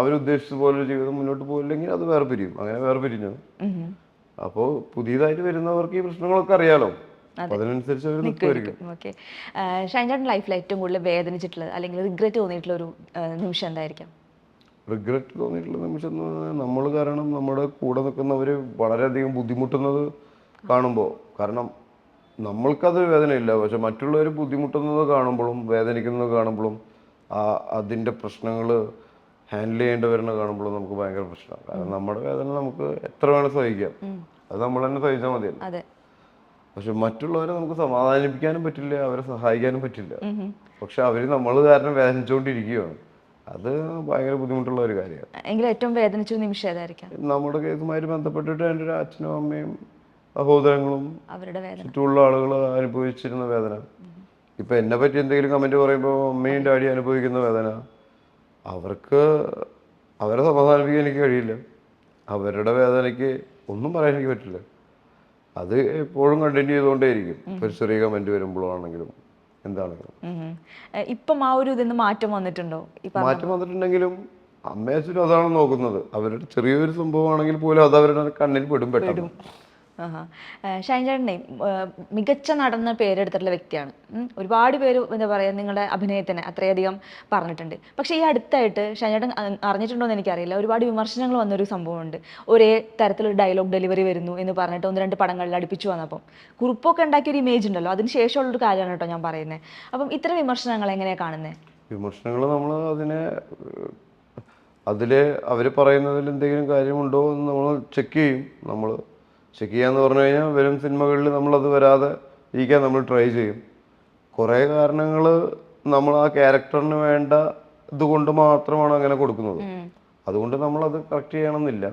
അവരുദ്ദേശിച്ച പോലെ ജീവിതം മുന്നോട്ട് പോയില്ലെങ്കിൽ അത് വേറെ പിരിയും. അങ്ങനെ വേറെ പിരിഞ്ഞു. അപ്പോൾ പുതിയതായിട്ട് വരുന്നവർക്ക് ഈ പ്രശ്നങ്ങളൊക്കെ അറിയാലോ. അതിനനുസരിച്ച് അവർ നിൽക്കുമായിരിക്കും. ഓക്കെ ഷൈൻചാട്ടൻ ലൈഫിൽ ഏറ്റവും കൂടുതൽ വേദനിച്ചിട്ടുള്ളത് അല്ലെങ്കിൽ റിഗ്രറ്റ് തോന്നിയിട്ടുള്ള ഒരു നിമിഷം എന്തായിരിക്കും? റിഗ്രറ്റ് തോന്നിയിട്ടുള്ള നിമിഷം എന്ന് പറഞ്ഞാൽ നമ്മൾ കാരണം നമ്മുടെ കൂടെ നിൽക്കുന്നവർ വളരെയധികം ബുദ്ധിമുട്ടുന്നത് കാണുമ്പോൾ കാരണം നമ്മൾക്കത് വേദനയില്ല. പക്ഷെ മറ്റുള്ളവർ ബുദ്ധിമുട്ടുന്നത് കാണുമ്പോഴും വേദനിക്കുന്നത് കാണുമ്പോഴും ആ അതിന്റെ പ്രശ്നങ്ങൾ ഹാൻഡിൽ ചെയ്യേണ്ടി വരുന്ന കാണുമ്പോഴും നമുക്ക് ഭയങ്കര പ്രശ്നമാണ്. കാരണം നമ്മുടെ വേദന നമുക്ക് എത്ര വേണം സഹിക്കാം. അത് നമ്മൾ തന്നെ സഹിച്ചാൽ മതിയല്ലോ. പക്ഷെ മറ്റുള്ളവരെ നമുക്ക് സമാധാനിപ്പിക്കാനും പറ്റില്ല അവരെ സഹായിക്കാനും പറ്റില്ല. പക്ഷെ അവർ നമ്മൾ കാരണം വേദനിച്ചുകൊണ്ടിരിക്കുകയാണ്. അത് ഭയങ്കര ബുദ്ധിമുട്ടുള്ള ഒരു കാര്യമാണ്. എങ്കിലും ഏറ്റവും വേദനിച്ച നിമിഷം ഏതായിരിക്കാം? നമ്മുടെ കേസുമായി ബന്ധപ്പെട്ടിട്ട് എന്റെ ഒരു അച്ഛനും അമ്മയും സഹോദരങ്ങളും അവരുടെ ചുറ്റുമുള്ള ആളുകൾ അനുഭവിച്ചിരുന്ന വേദന. ഇപ്പൊ എന്നെ പറ്റി എന്തെങ്കിലും കമന്റ് പറയുമ്പോൾ അമ്മയും ഡാഡി അനുഭവിക്കുന്ന വേദന. അവർക്ക് അവരെ സമാധാനിപ്പിക്കാൻ എനിക്ക് കഴിയില്ല. അവരുടെ വേദനയ്ക്ക് ഒന്നും പറയാൻ എനിക്ക് പറ്റില്ല. അത് എപ്പോഴും കണ്ടിന്യൂ ചെയ്തുകൊണ്ടേയിരിക്കും. ഒരു ചെറിയ കമന്റ് വരുമ്പോഴാണെങ്കിലും. എന്താണെങ്കിലും ഉം. ഇപ്പം ആ ഒരു ഇതിന് മാറ്റം വന്നിട്ടുണ്ടോ? മാറ്റം വന്നിട്ടുണ്ടെങ്കിലും അമ്മയച്ഛനും അതാണ് നോക്കുന്നത്. അവരുടെ ചെറിയൊരു സംഭവമാണെങ്കിൽ പോലും അത് അവരുടെ കണ്ണിൽ പെടും പെട്ടെന്ന്. ഷൈൻ ചേട്ടനെ മികച്ച നടന്ന പേരെടുത്തിട്ടുള്ള വ്യക്തിയാണ്. ഒരുപാട് പേര് എന്താ പറയുക നിങ്ങളുടെ അഭിനയത്തിന് അത്രയധികം പറഞ്ഞിട്ടുണ്ട്. പക്ഷേ ഈ അടുത്തായിട്ട് ഷൈൻ ചേട്ടൻ അറിഞ്ഞിട്ടുണ്ടോ എന്ന് എനിക്കറിയില്ല. ഒരുപാട് വിമർശനങ്ങൾ വന്നൊരു സംഭവമുണ്ട്. ഒരേ തരത്തിലൊരു ഡയലോഗ് ഡെലിവറി വരുന്നു എന്ന് പറഞ്ഞിട്ട് ഒന്ന് രണ്ട് പടങ്ങളിൽ അടുപ്പിച്ചു വന്നപ്പം. കുറിപ്പൊക്കെ ഉണ്ടാക്കിയ ഒരു ഇമേജ് ഉണ്ടല്ലോ അതിന് ശേഷമുള്ളൊരു കാര്യമാണ് കേട്ടോ ഞാൻ പറയുന്നത് അപ്പം ഇത്തരം വിമർശനങ്ങൾ എങ്ങനെയാണ് കാണുന്നത് വിമർശനങ്ങൾ നമ്മൾ അതിനെ അതിൽ അവർ പറയുന്നതിൽ എന്തെങ്കിലും കാര്യമുണ്ടോ എന്ന് നമ്മൾ ചെക്ക് ചെയ്യും. നമ്മൾ ചെക്ക് ചെയ്യാന്ന് പറഞ്ഞു കഴിഞ്ഞാൽ വരും സിനിമകളിൽ നമ്മളത് വരാതെ ഇരിക്കാൻ നമ്മൾ ട്രൈ ചെയ്യും. കുറേ കാരണങ്ങൾ നമ്മൾ ആ ക്യാരക്ടറിന് വേണ്ട ഇതുകൊണ്ട് മാത്രമാണ് അങ്ങനെ കൊടുക്കുന്നത്. അതുകൊണ്ട് നമ്മൾ അത് കറക്റ്റ് ചെയ്യണമെന്നില്ല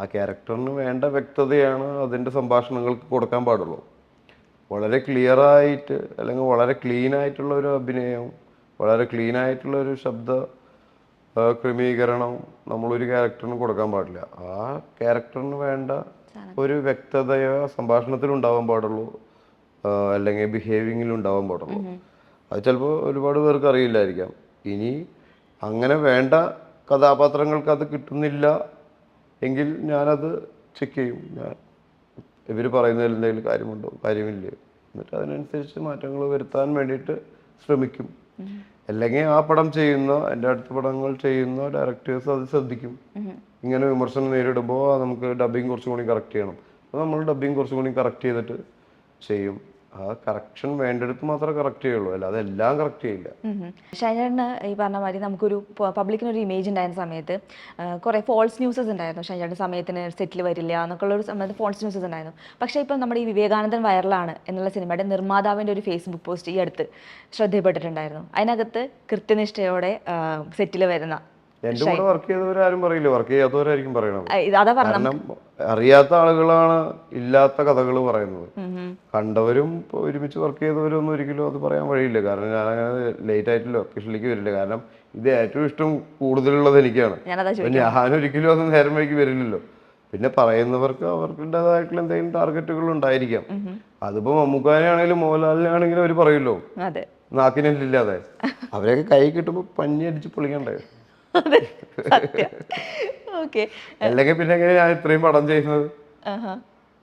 ആ ക്യാരക്ടറിന് വേണ്ട വ്യക്തതയാണ് അതിന്റെ സംഭാഷണങ്ങൾക്ക് കൊടുക്കാൻ പാടുള്ളൂ. വളരെ ക്ലിയർ ആയിട്ട് അല്ലെങ്കിൽ വളരെ ക്ലീൻ ആയിട്ടുള്ള ഒരു അഭിനയം വളരെ ക്ലീൻ ആയിട്ടുള്ള ഒരു ശബ്ദ ക്രമീകരണം നമ്മളൊരു ക്യാരക്ടറിന് കൊടുക്കാൻ പാടില്ല. ആ ക്യാരക്ടറിന് വേണ്ട ഒരു വ്യക്തതയോ സംഭാഷണത്തിൽ ഉണ്ടാവാൻ പാടുള്ളൂ അല്ലെങ്കിൽ ബിഹേവിങ്ങിൽ ഉണ്ടാവാൻ പാടുള്ളൂ അത് ചിലപ്പോൾ ഒരുപാട് പേർക്ക് അറിയില്ലായിരിക്കാം. ഇനി അങ്ങനെ വേണ്ട കഥാപാത്രങ്ങൾക്ക് അത് കിട്ടുന്നില്ല എങ്കിൽ ഞാനത് ചെക്ക് ചെയ്യും. ഞാൻ ഇവർ പറയുന്നതിൽ എന്തെങ്കിലും കാര്യമുണ്ടോ കാര്യമില്ലേ? എന്നിട്ട് അതിനനുസരിച്ച് മാറ്റങ്ങൾ വരുത്താൻ വേണ്ടിയിട്ട് ശ്രമിക്കും. അല്ലെങ്കിൽ ആ പടം ചെയ്യുന്ന എന്റെ അടുത്ത പടങ്ങൾ ചെയ്യുന്ന ഡയറക്ടേഴ്സ് അത് ശ്രദ്ധിക്കും. ഇങ്ങനെ വിമർശനം നേരിടുമ്പോൾ നമുക്ക് ഡബിങ് കുറച്ചും കൂടി കറക്റ്റ് ചെയ്യണം. അപ്പോൾ നമ്മൾ ഡബിങ് കുറച്ചും കൂടി കറക്റ്റ് ചെയ്തിട്ട് ചെയ്യും. ആ കറക്ഷൻ വേണ്ടെടുത്ത് മാത്രമേ കറക്റ്റ് ചെയ്യുള്ളൂ. അല്ലാതെ എല്ലാം കറക്റ്റ് ചെയ്യില്ല. ഷൈൻചേട്ടന് ഈ പറഞ്ഞ മാതിരി നമുക്കൊരു പബ്ലിക്കിന് ഒരു ഇമേജ് ഉണ്ടായിരുന്ന സമയത്ത് കുറേ ഫോൾസ് ന്യൂസസ് ഉണ്ടായിരുന്നു. ഷൈൻചേട്ടൻ സമയത്തിന് സെറ്റിൽ വരില്ല എന്നൊക്കെയുള്ള ഒരു സമയത്ത് ഫോൾസ് ന്യൂസസ് ഉണ്ടായിരുന്നു. പക്ഷേ ഇപ്പം നമ്മുടെ ഈ വിവേകാനന്ദൻ വൈറലാണ് എന്നുള്ള സിനിമയുടെ നിർമ്മാതാവിന്റെ ഒരു ഫേസ്ബുക്ക് പോസ്റ്റ് ഈ അടുത്ത് ശ്രദ്ധയപ്പെട്ടിട്ടുണ്ടായിരുന്നു അതിനകത്ത് കൃത്യനിഷ്ഠയോടെ സെറ്റിൽ വരുന്ന എന്റെ കൂടെ വർക്ക് ചെയ്തവരാരും പറയില്ല. വർക്ക് ചെയ്യാത്തവരായിരിക്കും പറയണത്. അറിയാത്ത ആളുകളാണ് ഇല്ലാത്ത കഥകൾ പറയുന്നത്. കണ്ടവരും ഒരുമിച്ച് വർക്ക് ചെയ്തവരും ഒന്നും ഒരിക്കലും അത് പറയാൻ വഴിയില്ല. കാരണം ഞാൻ അങ്ങനെ ലേറ്റ് ആയിട്ട് ലൊക്കേഷനിലേക്ക് വരില്ല. കാരണം ഇത് ഏറ്റവും ഇഷ്ടം കൂടുതലുള്ളത് എനിക്കാണ്. ഞാനൊരിക്കലും അപ്പൊ ഞാൻ ഒരിക്കലും അത് നേരം വഴിക്ക് വരില്ലല്ലോ. പിന്നെ പറയുന്നവർക്ക് അവർക്കുടേതായിട്ടുള്ള എന്തെങ്കിലും ടാർഗറ്റുകൾ ഉണ്ടായിരിക്കാം. അതിപ്പോ മമ്മൂക്കാനാണെങ്കിലും മോഹൻലാലിനാണെങ്കിലും അവർ പറയുമല്ലോ. നാക്കിനില്ലാതെ അവരെയൊക്കെ കൈ കിട്ടുമ്പോ പഞ്ഞി അടിച്ച് പൊളിക്കണ്ടേ? സത്യം. ഓക്കെ. അല്ലെങ്കിൽ പിന്നെ എങ്ങനെ ഇത്രയും പടം ചെയ്യുന്നത്?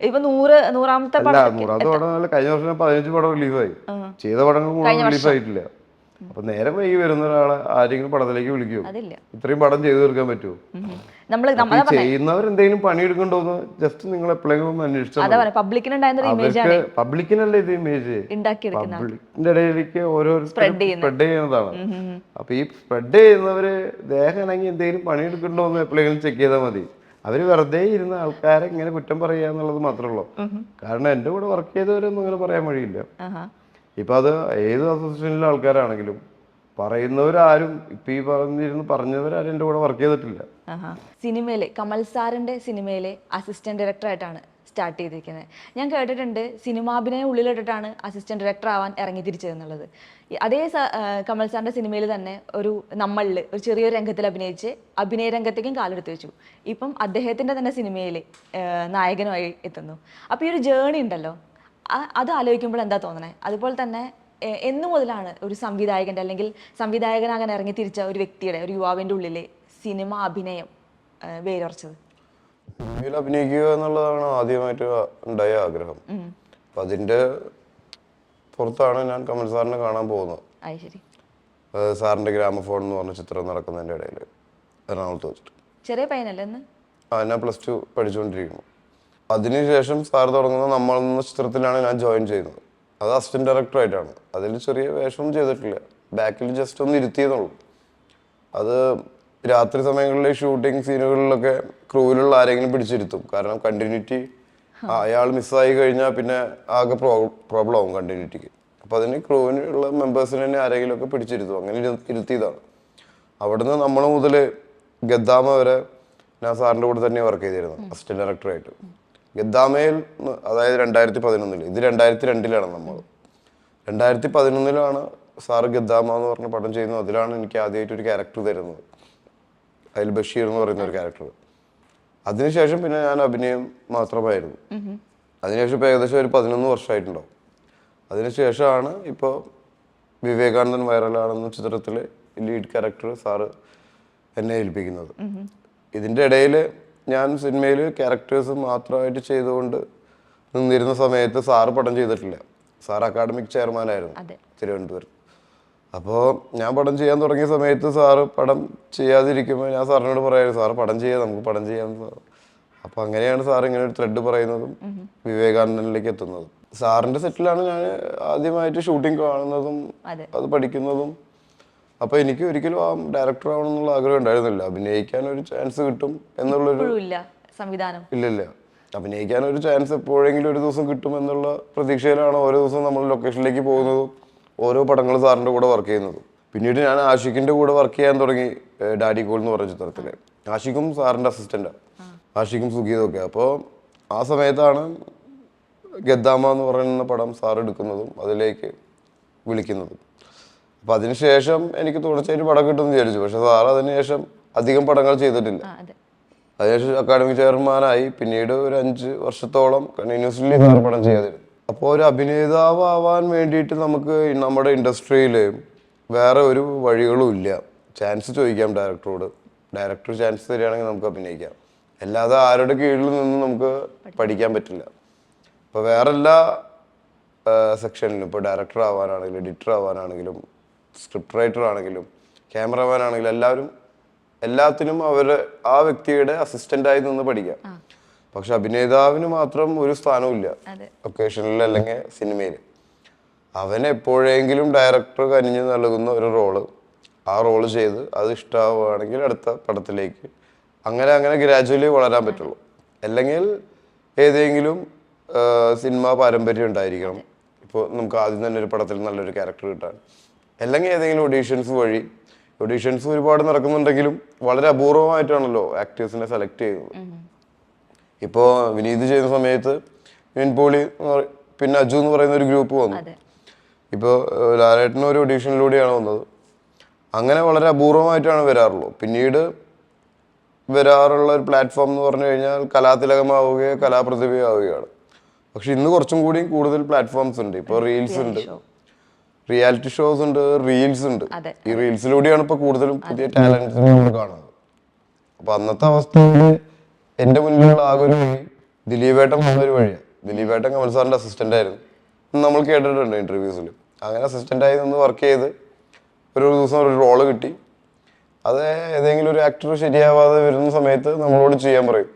ഇപ്പൊ നൂറ് നൂറാമത്തെ അല്ല നൂറാമത്തെ പടം കഴിഞ്ഞ വർഷം പതിനഞ്ച് പടം റിലീസായി. ചെയ്ത പടങ്ങൾ മുഴുവൻ റിലീസായിട്ടില്ല. അപ്പൊ നേരെ വൈകി വരുന്ന ഒരാളെ ആരെങ്കിലും പടത്തിലേക്ക് വിളിക്കുമോ ഇത്രയും പടം ചെയ്തു തീർക്കാൻ പറ്റുമോ നമ്മൾ ചെയ്യുന്നവരെന്തെങ്കിലും പണിയെടുക്കണ്ടോ ജസ്റ്റ് നിങ്ങൾ എപ്പോഴെങ്കിലും അന്വേഷിച്ചാൽ അതാ പറയാം പബ്ലിക്കിന് ഇമേജ് ആണ്. പബ്ലിക്കിനല്ല ഇത് ഇമേജ് പബ്ലിക്കിന്റെ ഇടയിലേക്ക് ഓരോ സ്പ്രെഡ് ചെയ്യുന്നതാണ്. അപ്പൊ ഈ സ്പ്രെഡ് ചെയ്യുന്നവര് ദേഹമാണെങ്കിൽ എന്തെങ്കിലും പണിയെടുക്കണ്ടോ എന്ന് എപ്പോഴെങ്കിലും ചെക്ക് ചെയ്താൽ മതി. അവർ വെറുതെ ഇരുന്ന ആൾക്കാരെ ഇങ്ങനെ കുറ്റം പറയുക എന്നുള്ളത് മാത്രമേ ഉള്ളൂ കാരണം എന്റെ കൂടെ വർക്ക് ചെയ്തവരൊന്നും അങ്ങനെ പറയാൻ വഴിയില്ല. ഇപ്പൊ അത് ഏത് അസോസിയേഷനിലെ ആൾക്കാരാണെങ്കിലും പറയുന്നവരാരും ഇപ്പൊ ഈ പറഞ്ഞിരുന്ന് പറഞ്ഞവരാരും എന്റെ കൂടെ വർക്ക് ചെയ്തിട്ടില്ല. സിനിമയിലെ കമൽ സാറിന്റെ സിനിമയിലെ അസിസ്റ്റന്റ് ഡയറക്ടർ ആയിട്ടാണ് സ്റ്റാർട്ട് ചെയ്തിരിക്കുന്നത്. ഞാൻ കേട്ടിട്ടുണ്ട് സിനിമാഭിനയം ഉള്ളിലിട്ടിട്ടാണ് അസിസ്റ്റന്റ് ഡയറക്ടർ ആവാൻ ഇറങ്ങി തിരിച്ചതെന്നുള്ളത്. അതേ കമൽ സാറിന്റെ സിനിമയിൽ തന്നെ ഒരു നമ്മളിൽ ഒരു ചെറിയൊരു രംഗത്തിൽ അഭിനയിച്ച് അഭിനയ രംഗത്തേക്കും കാലെടുത്ത് വെച്ചു. ഇപ്പം അദ്ദേഹത്തിന്റെ തന്നെ സിനിമയിൽ നായകനുമായി എത്തുന്നു. അപ്പോൾ ഈ ഒരു ജേണി ഉണ്ടല്ലോ. അത് ആലോചിക്കുമ്പോൾ എന്താ തോന്നണേ? അതുപോലെ തന്നെ എന്ന് മുതലാണ് ഒരു സംവിധായകന്റെ അല്ലെങ്കിൽ സംവിധായകനാകാൻ ഇറങ്ങി തിരിച്ച ഒരു വ്യക്തിയുടെ ഒരു യുവാവിന്റെ ഉള്ളിലെ സിനിമ അഭിനയം വേരുറച്ചത്? സിനിമയിൽ അഭിനയിക്കുക എന്നുള്ളതാണ് ആദ്യമായിട്ട് ഉണ്ടായ ആഗ്രഹം. അപ്പൊ അതിന്റെ പുറത്താണ് ഞാൻ കമൽ സാറിനെ കാണാൻ പോകുന്നത്. ശരി. സാറിന്റെ ഗ്രാമഫോൺ എന്ന് പറഞ്ഞ ചിത്രം നടക്കുന്നതിന്റെ ഇടയിൽ എറണാകുളത്ത് വെച്ചിട്ട്. ചെറിയ പയ്യനല്ലേ ആ ഞാൻ പ്ലസ് ടു പഠിച്ചുകൊണ്ടിരിക്കുന്നു. അതിനുശേഷം സാർ തുടങ്ങുന്ന നമ്മൾ എന്ന ചിത്രത്തിലാണ് ഞാൻ ജോയിൻ ചെയ്യുന്നത്. അത് അസിസ്റ്റന്റ് ഡയറക്ടറായിട്ടാണ് അതിൽ ചെറിയ വേഷമൊന്നും ചെയ്തിട്ടില്ല. ബാക്കിൽ ജസ്റ്റ് ഒന്ന് ഇരുത്തിയതുള്ളൂ അത് രാത്രി സമയങ്ങളിലെ ഷൂട്ടിംഗ് സീനുകളിലൊക്കെ ക്രൂവിലുള്ള ആരെങ്കിലും പിടിച്ചിരുത്തും. കാരണം കണ്ടിന്യൂറ്റി അയാൾ മിസ്സായി കഴിഞ്ഞാൽ പിന്നെ ആകെ പ്രോബ്ലം ആവും കണ്ടിന്യൂറ്റിക്ക് അപ്പോൾ അതിന് ക്രൂവിനുള്ള മെമ്പേഴ്സിനെ തന്നെ ആരെങ്കിലും ഒക്കെ പിടിച്ചിരുത്തും. അങ്ങനെ ഇരുത്തിയതാണ് ഇരുത്തിയതാണ്. അവിടുന്ന് നമ്മൾ മുതൽ ഗദ്ദാമ വരെ ഞാൻ സാറിന്റെ കൂടെ തന്നെ വർക്ക് ചെയ്തിരുന്നു അസിസ്റ്റന്റ് ഡയറക്ടറായിട്ട് ഗദ്ദാമയിൽ അതായത് രണ്ടായിരത്തി പതിനൊന്നിൽ ഇത് രണ്ടായിരത്തി രണ്ടിലാണ് നമ്മൾ. രണ്ടായിരത്തി പതിനൊന്നിലാണ് സാർ ഗദ്ദാമ എന്ന് പറഞ്ഞ പടം ചെയ്യുന്നത്. അതിലാണ് എനിക്ക് ആദ്യമായിട്ട് ഒരു ക്യാരക്ടർ തരുന്നത്. അതിൽ ബഷീർ എന്ന് പറയുന്ന ഒരു ക്യാരക്ടർ അതിനുശേഷം പിന്നെ ഞാൻ അഭിനയം മാത്രമായിരുന്നു. അതിനുശേഷം ഇപ്പോൾ ഏകദേശം ഒരു പതിനൊന്ന് വർഷമായിട്ടുണ്ടാവും. അതിനുശേഷമാണ് ഇപ്പോൾ വിവേകാനന്ദൻ വൈറലാണെന്ന ചിത്രത്തിൽ ലീഡ് ക്യാരക്ടർ സാറ് എന്നെ ഏൽപ്പിക്കുന്നത്. ഇതിന്റെ ഇടയിൽ ഞാൻ സിനിമയിൽ ക്യാരക്ടേഴ്സ് മാത്രമായിട്ട് ചെയ്തുകൊണ്ട് നിന്നിരുന്ന സമയത്ത് സാറ് പടം ചെയ്തിട്ടില്ല. സാർ അക്കാഡമിക് ചെയർമാനായിരുന്നു. തിരുവനന്തപുരം. അപ്പോൾ ഞാൻ പടം ചെയ്യാൻ തുടങ്ങിയ സമയത്ത് സാറ് പടം ചെയ്യാതിരിക്കുമ്പോൾ ഞാൻ സാറിനോട് പറയാമായിരുന്നു സാറ് പടം ചെയ്യാം നമുക്ക് പടം ചെയ്യാം അപ്പോൾ അങ്ങനെയാണ് സാർ ഇങ്ങനെ ഒരു ത്രെഡ് പറയുന്നതും വിവേകാനന്ദനിലേക്ക് എത്തുന്നതും. സാറിന്റെ സെറ്റിലാണ് ഞാൻ ആദ്യമായിട്ട് ഷൂട്ടിംഗ് കാണുന്നതും അത് പഠിക്കുന്നതും അപ്പോൾ എനിക്ക് ഒരിക്കലും ആ ഡയറക്ടർ ആവണം എന്നുള്ള ആഗ്രഹം ഉണ്ടായിരുന്നില്ല. അഭിനയിക്കാൻ ഒരു ചാൻസ് കിട്ടും എന്നുള്ളൊരു സംവിധാനം. ഇല്ലില്ല അഭിനയിക്കാൻ ഒരു ചാൻസ് എപ്പോഴെങ്കിലും ഒരു ദിവസം കിട്ടും എന്നുള്ള പ്രതീക്ഷയിലാണ് ഓരോ ദിവസം നമ്മൾ ലൊക്കേഷനിലേക്ക് പോകുന്നതും ഓരോ പടങ്ങൾ സാറിന്റെ കൂടെ വർക്ക് ചെയ്യുന്നതും. പിന്നീട് ഞാൻ ആഷിഖിന്റെ കൂടെ വർക്ക് ചെയ്യാൻ തുടങ്ങി ഡാഡി കോൾ എന്ന് പറഞ്ഞ ചിത്രത്തിൽ ആഷിഖും സാറിന്റെ അസിസ്റ്റന്റാണ് ആഷിഖും സുഖീതും ഒക്കെ. അപ്പോൾ ആ സമയത്താണ് ഗദ്ദാമ എന്ന് പറയുന്ന പടം സാർ എടുക്കുന്നതും അതിലേക്ക് വിളിക്കുന്നതും. അപ്പോൾ അതിനുശേഷം എനിക്ക് തുടർച്ചയായിട്ട് പടം കിട്ടുമെന്ന് വിചാരിച്ചു. പക്ഷെ സാർ അതിനുശേഷം അധികം പടങ്ങൾ ചെയ്തിട്ടില്ല. അതിനുശേഷം അക്കാഡമിക് ചെയർമാനായി പിന്നീട് ഒരു അഞ്ച് വർഷത്തോളം കണ്ടിന്യൂസ്ലി സാർ പടം ചെയ്തിരുന്നു അപ്പോൾ ഒരു അഭിനേതാവ് ആവാൻ വേണ്ടിയിട്ട് നമുക്ക് നമ്മുടെ ഇൻഡസ്ട്രിയിൽ വേറെ ഒരു വഴികളും ഇല്ല. ചാൻസ് ചോദിക്കാം ഡയറക്ടറോട്. ഡയറക്ടർ ചാൻസ് തരികയാണെങ്കിൽ നമുക്ക് അഭിനയിക്കാം. അല്ലാതെ ആരുടെ കീഴിൽ നിന്നും നമുക്ക് പഠിക്കാൻ പറ്റില്ല. അപ്പോൾ വേറെ എല്ലാ സെക്ഷനിലും ഇപ്പോൾ ഡയറക്ടർ ആവാനാണെങ്കിലും എഡിറ്റർ ആവാനാണെങ്കിലും സ്ക്രിപ്റ്റ് റൈറ്റർ ആണെങ്കിലും ക്യാമറമാൻ ആണെങ്കിലും എല്ലാവരും എല്ലാത്തിനും അവർ ആ വ്യക്തിയുടെ അസിസ്റ്റന്റായി നിന്ന് പഠിക്കാം പക്ഷെ അഭിനേതാവിന് മാത്രം ഒരു സ്ഥാനവും ഇല്ല ഒക്കേഷനിൽ അല്ലെങ്കിൽ സിനിമയിൽ. അവൻ എപ്പോഴെങ്കിലും ഡയറക്ടർ കനിഞ്ഞ് നൽകുന്ന ഒരു റോൾ ആ റോൾ ചെയ്ത് അത് ഇഷ്ടമാവുകയാണെങ്കിൽ അടുത്ത പടത്തിലേക്ക് അങ്ങനെ അങ്ങനെ ഗ്രാജുവലി വളരാൻ പറ്റുള്ളൂ. അല്ലെങ്കിൽ ഏതെങ്കിലും സിനിമാ പാരമ്പര്യം ഉണ്ടായിരിക്കണം. ഇപ്പോൾ നമുക്ക് ആദ്യം തന്നെ ഒരു പടത്തിൽ നല്ലൊരു ക്യാരക്ടർ കിട്ടാൻ. അല്ലെങ്കിൽ ഏതെങ്കിലും ഒഡീഷൻസ് വഴി. ഒഡീഷൻസ് ഒരുപാട് നടക്കുന്നുണ്ടെങ്കിലും വളരെ അപൂർവമായിട്ടാണല്ലോ ആക്ടേഴ്സിനെ സെലക്ട് ചെയ്യുന്നത്. ഇപ്പോൾ വിനീത് ചെയ്യുന്ന സമയത്ത് വിൻപോളി പിന്നെ അജു എന്ന് പറയുന്ന ഒരു ഗ്രൂപ്പ് വന്നു. ഇപ്പോൾ ലാലേട്ടൻ ഒരു ഓഡീഷനിലൂടെയാണ് വന്നത്. അങ്ങനെ വളരെ അപൂർവമായിട്ടാണ് വരാറുള്ളൂ പിന്നീട് വരാറുള്ള ഒരു പ്ലാറ്റ്ഫോം എന്ന് പറഞ്ഞു കഴിഞ്ഞാൽ കലാതിലകമാവുകയോ കലാപ്രതിഭയാവുകയാണ്. പക്ഷെ ഇന്ന് കുറച്ചും കൂടി കൂടുതൽ പ്ലാറ്റ്ഫോംസ് ഉണ്ട്. ഇപ്പോൾ റീൽസ് ഉണ്ട്. റിയാലിറ്റി ഷോസ് ഉണ്ട് റീൽസ് ഉണ്ട്. ഈ റീൽസിലൂടെയാണ് ഇപ്പൊ കൂടുതലും പുതിയ ടാലൻസിനെ നമ്മൾ കാണുന്നത്. അപ്പൊ അന്നത്തെ അവസ്ഥയിൽ എന്റെ മുന്നിലുള്ള ആകെ ഒരു വഴി ദിലീപേട്ടൻ ഒരു വഴിയാണ് ദിലീപേട്ടൻ കമൽ സാറിന്റെ അസിസ്റ്റന്റ് ആയിരുന്നു. നമ്മൾ കേട്ടിട്ടുണ്ട് ഇന്റർവ്യൂസിൽ അങ്ങനെ അസിസ്റ്റന്റ് ആയി നിന്ന് വർക്ക് ചെയ്ത് ഒരു ദിവസം ഒരു റോൾ കിട്ടി. അത് ഏതെങ്കിലും ഒരു ആക്ടർ ശരിയാവാതെ വരുന്ന സമയത്ത് നമ്മളോട് ചെയ്യാൻ പറയും.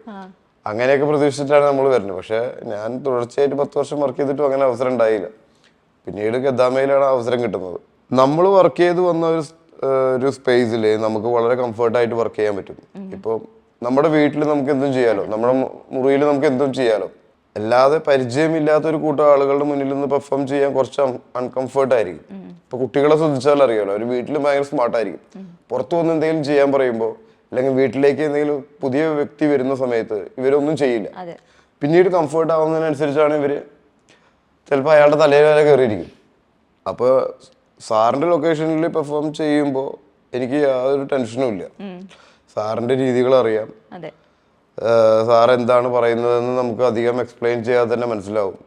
അങ്ങനെയൊക്കെ പ്രതീക്ഷിച്ചിട്ടാണ് നമ്മൾ വരുന്നത്. പക്ഷെ ഞാൻ തുടർച്ചയായിട്ട് പത്ത് വർഷം വർക്ക് ചെയ്തിട്ടും അങ്ങനെ അവസരം ഉണ്ടായില്ല. പിന്നീട് ഗദ്ദാമയിലാണ് അവസരം കിട്ടുന്നത്. നമ്മൾ വർക്ക് ചെയ്ത് വന്ന ഒരു ഒരു സ്പേസിൽ നമുക്ക് വളരെ കംഫർട്ടായിട്ട് വർക്ക് ചെയ്യാൻ പറ്റും. ഇപ്പോൾ നമ്മുടെ വീട്ടിൽ നമുക്ക് എന്തും ചെയ്യാലോ നമ്മുടെ മുറിയിൽ നമുക്ക് എന്തും ചെയ്യാലോ അല്ലാതെ പരിചയമില്ലാത്ത ഒരു കൂട്ടം ആളുകളുടെ മുന്നിൽ നിന്ന് പെർഫോം ചെയ്യാൻ കുറച്ച് അൺകംഫർട്ട് ആയിരിക്കും. ഇപ്പൊ കുട്ടികളെ ശ്രദ്ധിച്ചാൽ അറിയാലോ അവർ വീട്ടിൽ ഭയങ്കര സ്മാർട്ട് ആയിരിക്കും. പുറത്തു വന്ന് എന്തെങ്കിലും ചെയ്യാൻ പറയുമ്പോൾ അല്ലെങ്കിൽ വീട്ടിലേക്ക് എന്തെങ്കിലും പുതിയ വ്യക്തി വരുന്ന സമയത്ത് ഇവരൊന്നും ചെയ്യില്ല. പിന്നീട് കംഫർട്ട് ആവുന്നതിനനുസരിച്ചാണ് ഇവർ ചിലപ്പോൾ അയാളുടെ തലയിൽ വരെ കയറിയിരിക്കും. അപ്പോൾ സാറിന്റെ ലൊക്കേഷനിൽ പെർഫോം ചെയ്യുമ്പോൾ എനിക്ക് യാതൊരു ടെൻഷനും ഇല്ല. സാറിന്റെ രീതികൾ അറിയാം. സാർ എന്താണ് പറയുന്നതെന്ന് നമുക്ക് അധികം എക്സ്പ്ലെയിൻ ചെയ്യാതെ തന്നെ മനസ്സിലാവും.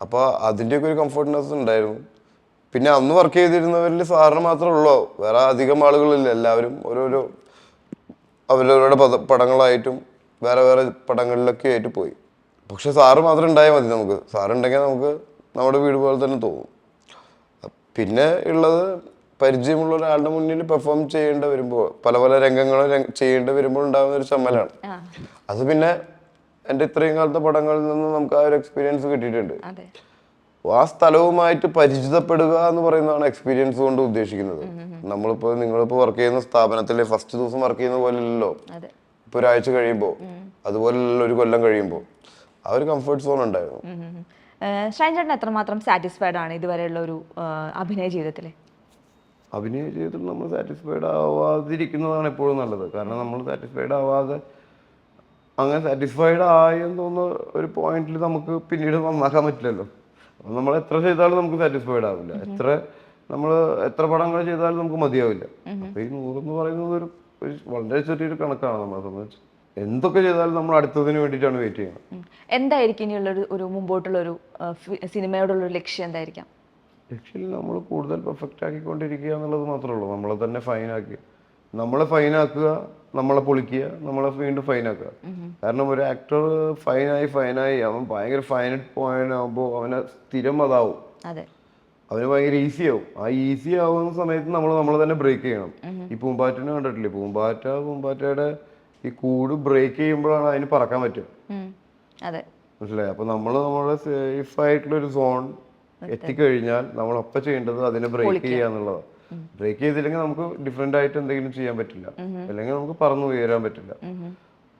അപ്പോൾ അതിന്റെയൊക്കെ ഒരു കംഫർട്ട്നെസ് ഉണ്ടായിരുന്നു. പിന്നെ അന്ന് വർക്ക് ചെയ്തിരുന്നവരിൽ സാറിന് മാത്രമേ ഉള്ളൂ. വേറെ അധികം ആളുകളില്ല. എല്ലാവരും ഓരോരോ അവരവരുടെ പദ പടങ്ങളായിട്ടും വേറെ വേറെ പടങ്ങളിലൊക്കെ ആയിട്ട് പോയി. പക്ഷെ സാറ് മാത്രം ഉണ്ടായാൽ മതി നമുക്ക്. സാറുണ്ടെങ്കിൽ നമുക്ക് നമ്മുടെ വീട് പോലെ തന്നെ തോന്നും. പിന്നെ ഉള്ളത് പരിചയമുള്ള ഒരാളുടെ മുന്നിൽ പെർഫോം ചെയ്യേണ്ടി വരുമ്പോൾ പല പല രംഗങ്ങൾ ചെയ്യേണ്ടി വരുമ്പോൾ ഉണ്ടാകുന്ന ഒരു ചമ്മലാണ്. അത് പിന്നെ എന്റെ ഇത്രയും കാലത്തെ പടങ്ങളിൽ നിന്ന് നമുക്ക് ആ ഒരു എക്സ്പീരിയൻസ് കിട്ടിയിട്ടുണ്ട്. ആ സ്ഥലവുമായിട്ട് പരിചിതപ്പെടുക എന്ന് പറയുന്നതാണ് എക്സ്പീരിയൻസ് കൊണ്ട് ഉദ്ദേശിക്കുന്നത്. നമ്മളിപ്പോ നിങ്ങളിപ്പോ വർക്ക് ചെയ്യുന്ന സ്ഥാപനത്തിലെ ഫസ്റ്റ് ദിവസം വർക്ക് ചെയ്യുന്ന പോലെ ഇപ്പൊ ഒരാഴ്ച കഴിയുമ്പോൾ അതുപോലെ ഒരു കൊല്ലം കഴിയുമ്പോൾ ആ ഒരു കംഫർട്ട് സോൺ ഉണ്ടായിരുന്നു. ഷൈൻ ചേട്ടൻ എത്രമാത്രം സാറ്റിസ്ഫൈഡ് ആണ് ഇതുവരെയുള്ള ഒരു അഭിനയ ജീവിതത്തിൽ അഭിനയ ജീവിതത്തിൽ നമ്മൾ സാറ്റിസ്ഫൈഡ് ആവാതിരിക്കുന്നതാണ് എപ്പോഴും നല്ലത്. കാരണം നമ്മൾ സാറ്റിസ്ഫൈഡ് ആവാതെ അങ്ങനെ സാറ്റിസ്ഫൈഡ് ആയെന്ന് തോന്നുന്ന ഒരു പോയിന്റിൽ നമുക്ക് പിന്നീട് നന്നാക്കാൻ പറ്റില്ലല്ലോ. അപ്പം നമ്മൾ എത്ര ചെയ്താലും നമുക്ക് സാറ്റിസ്ഫൈഡ് ആവില്ല. എത്ര നമ്മൾ എത്ര പടങ്ങൾ ചെയ്താലും നമുക്ക് മതിയാവില്ല. അപ്പം ഈ നൂറെന്ന് പറയുന്നത് ഒരു ഒരു വളരെ ചെറിയൊരു കണക്കാണ് നമ്മളെ സംബന്ധിച്ച്. എന്തൊക്കെ ചെയ്താലും നമ്മൾ അടുത്തതിന് വേണ്ടിട്ടാണ് വെയിറ്റ് ചെയ്യുന്നത്. എന്തായിരിക്കും ഇനിയുള്ള ഒരു ഒരു മുമ്പോട്ടുള്ള ഒരു സിനിമയോടുള്ള ഒരു ലക്ഷ്യം എന്തായിരിക്കാം? ലക്ഷ്യം നമ്മൾ കൂടുതൽ പെർഫെക്റ്റ് ആക്കിക്കൊണ്ടിരിക്കുക എന്നുള്ളത് മാത്രമേ ഉള്ളൂ. നമ്മളെ തന്നെ ഫൈൻ ആക്കുക. നമ്മളെ ഫൈൻ ആക്കുക നമ്മളെ പൊളിക്കുക നമ്മളെ വീണ്ടും ഫൈൻ ആക്കുക. കാരണം ഒരു ആക്ടർ ഫൈനായി ഫൈനായി അവൻ ഭയങ്കര ഫൈനറ്റ് പോയിന്റ് ആകുമ്പോൾ അവനെ സ്ഥിരം അതാവും. അതെ. അവന് ഭയങ്കര ഈസി ആവും. ആ ഈസി ആവുന്ന സമയത്ത് നമ്മൾ നമ്മളെ തന്നെ ബ്രേക്ക് ചെയ്യണം. ഈ പൂമ്പാറ്റനെ കണ്ടിട്ടില്ലേ? പൂമ്പാറ്റ പൂമ്പാറ്റയുടെ ഈ കൂട് ബ്രേക്ക് ചെയ്യുമ്പോഴാണ് അതിന് പറക്കാൻ പറ്റുക. അതെ. മനസ്സിലായി? അപ്പൊ നമ്മൾ നമ്മുടെ സേഫ് ആയിട്ടുള്ള ഒരു സോൺ എത്തിക്കഴിഞ്ഞാൽ നമ്മൾ ഒപ്പം ചെയ്യേണ്ടത് അതിനെ ബ്രേക്ക് ചെയ്യുക എന്നുള്ളതാണ് ബ്രേക്ക് ചെയ്തില്ലെങ്കിൽ നമുക്ക് ഡിഫറെന്റ് ആയിട്ട് എന്തെങ്കിലും ചെയ്യാൻ പറ്റില്ല. അല്ലെങ്കിൽ നമുക്ക് പറന്നു ഉയരാൻ പറ്റില്ല.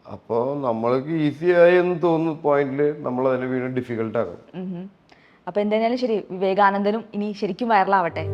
അപ്പോൾ നമ്മൾക്ക് ഈസി ആയി എന്ന് തോന്നുന്ന പോയിന്റിൽ നമ്മൾ അതിനെ വീണ്ടും ഡിഫിക്കൽട്ട് ഉം. അപ്പൊ എന്തായാലും ശരി വിവേകാനന്ദനും ഇനി ശരിക്കും വൈറലാവട്ടെ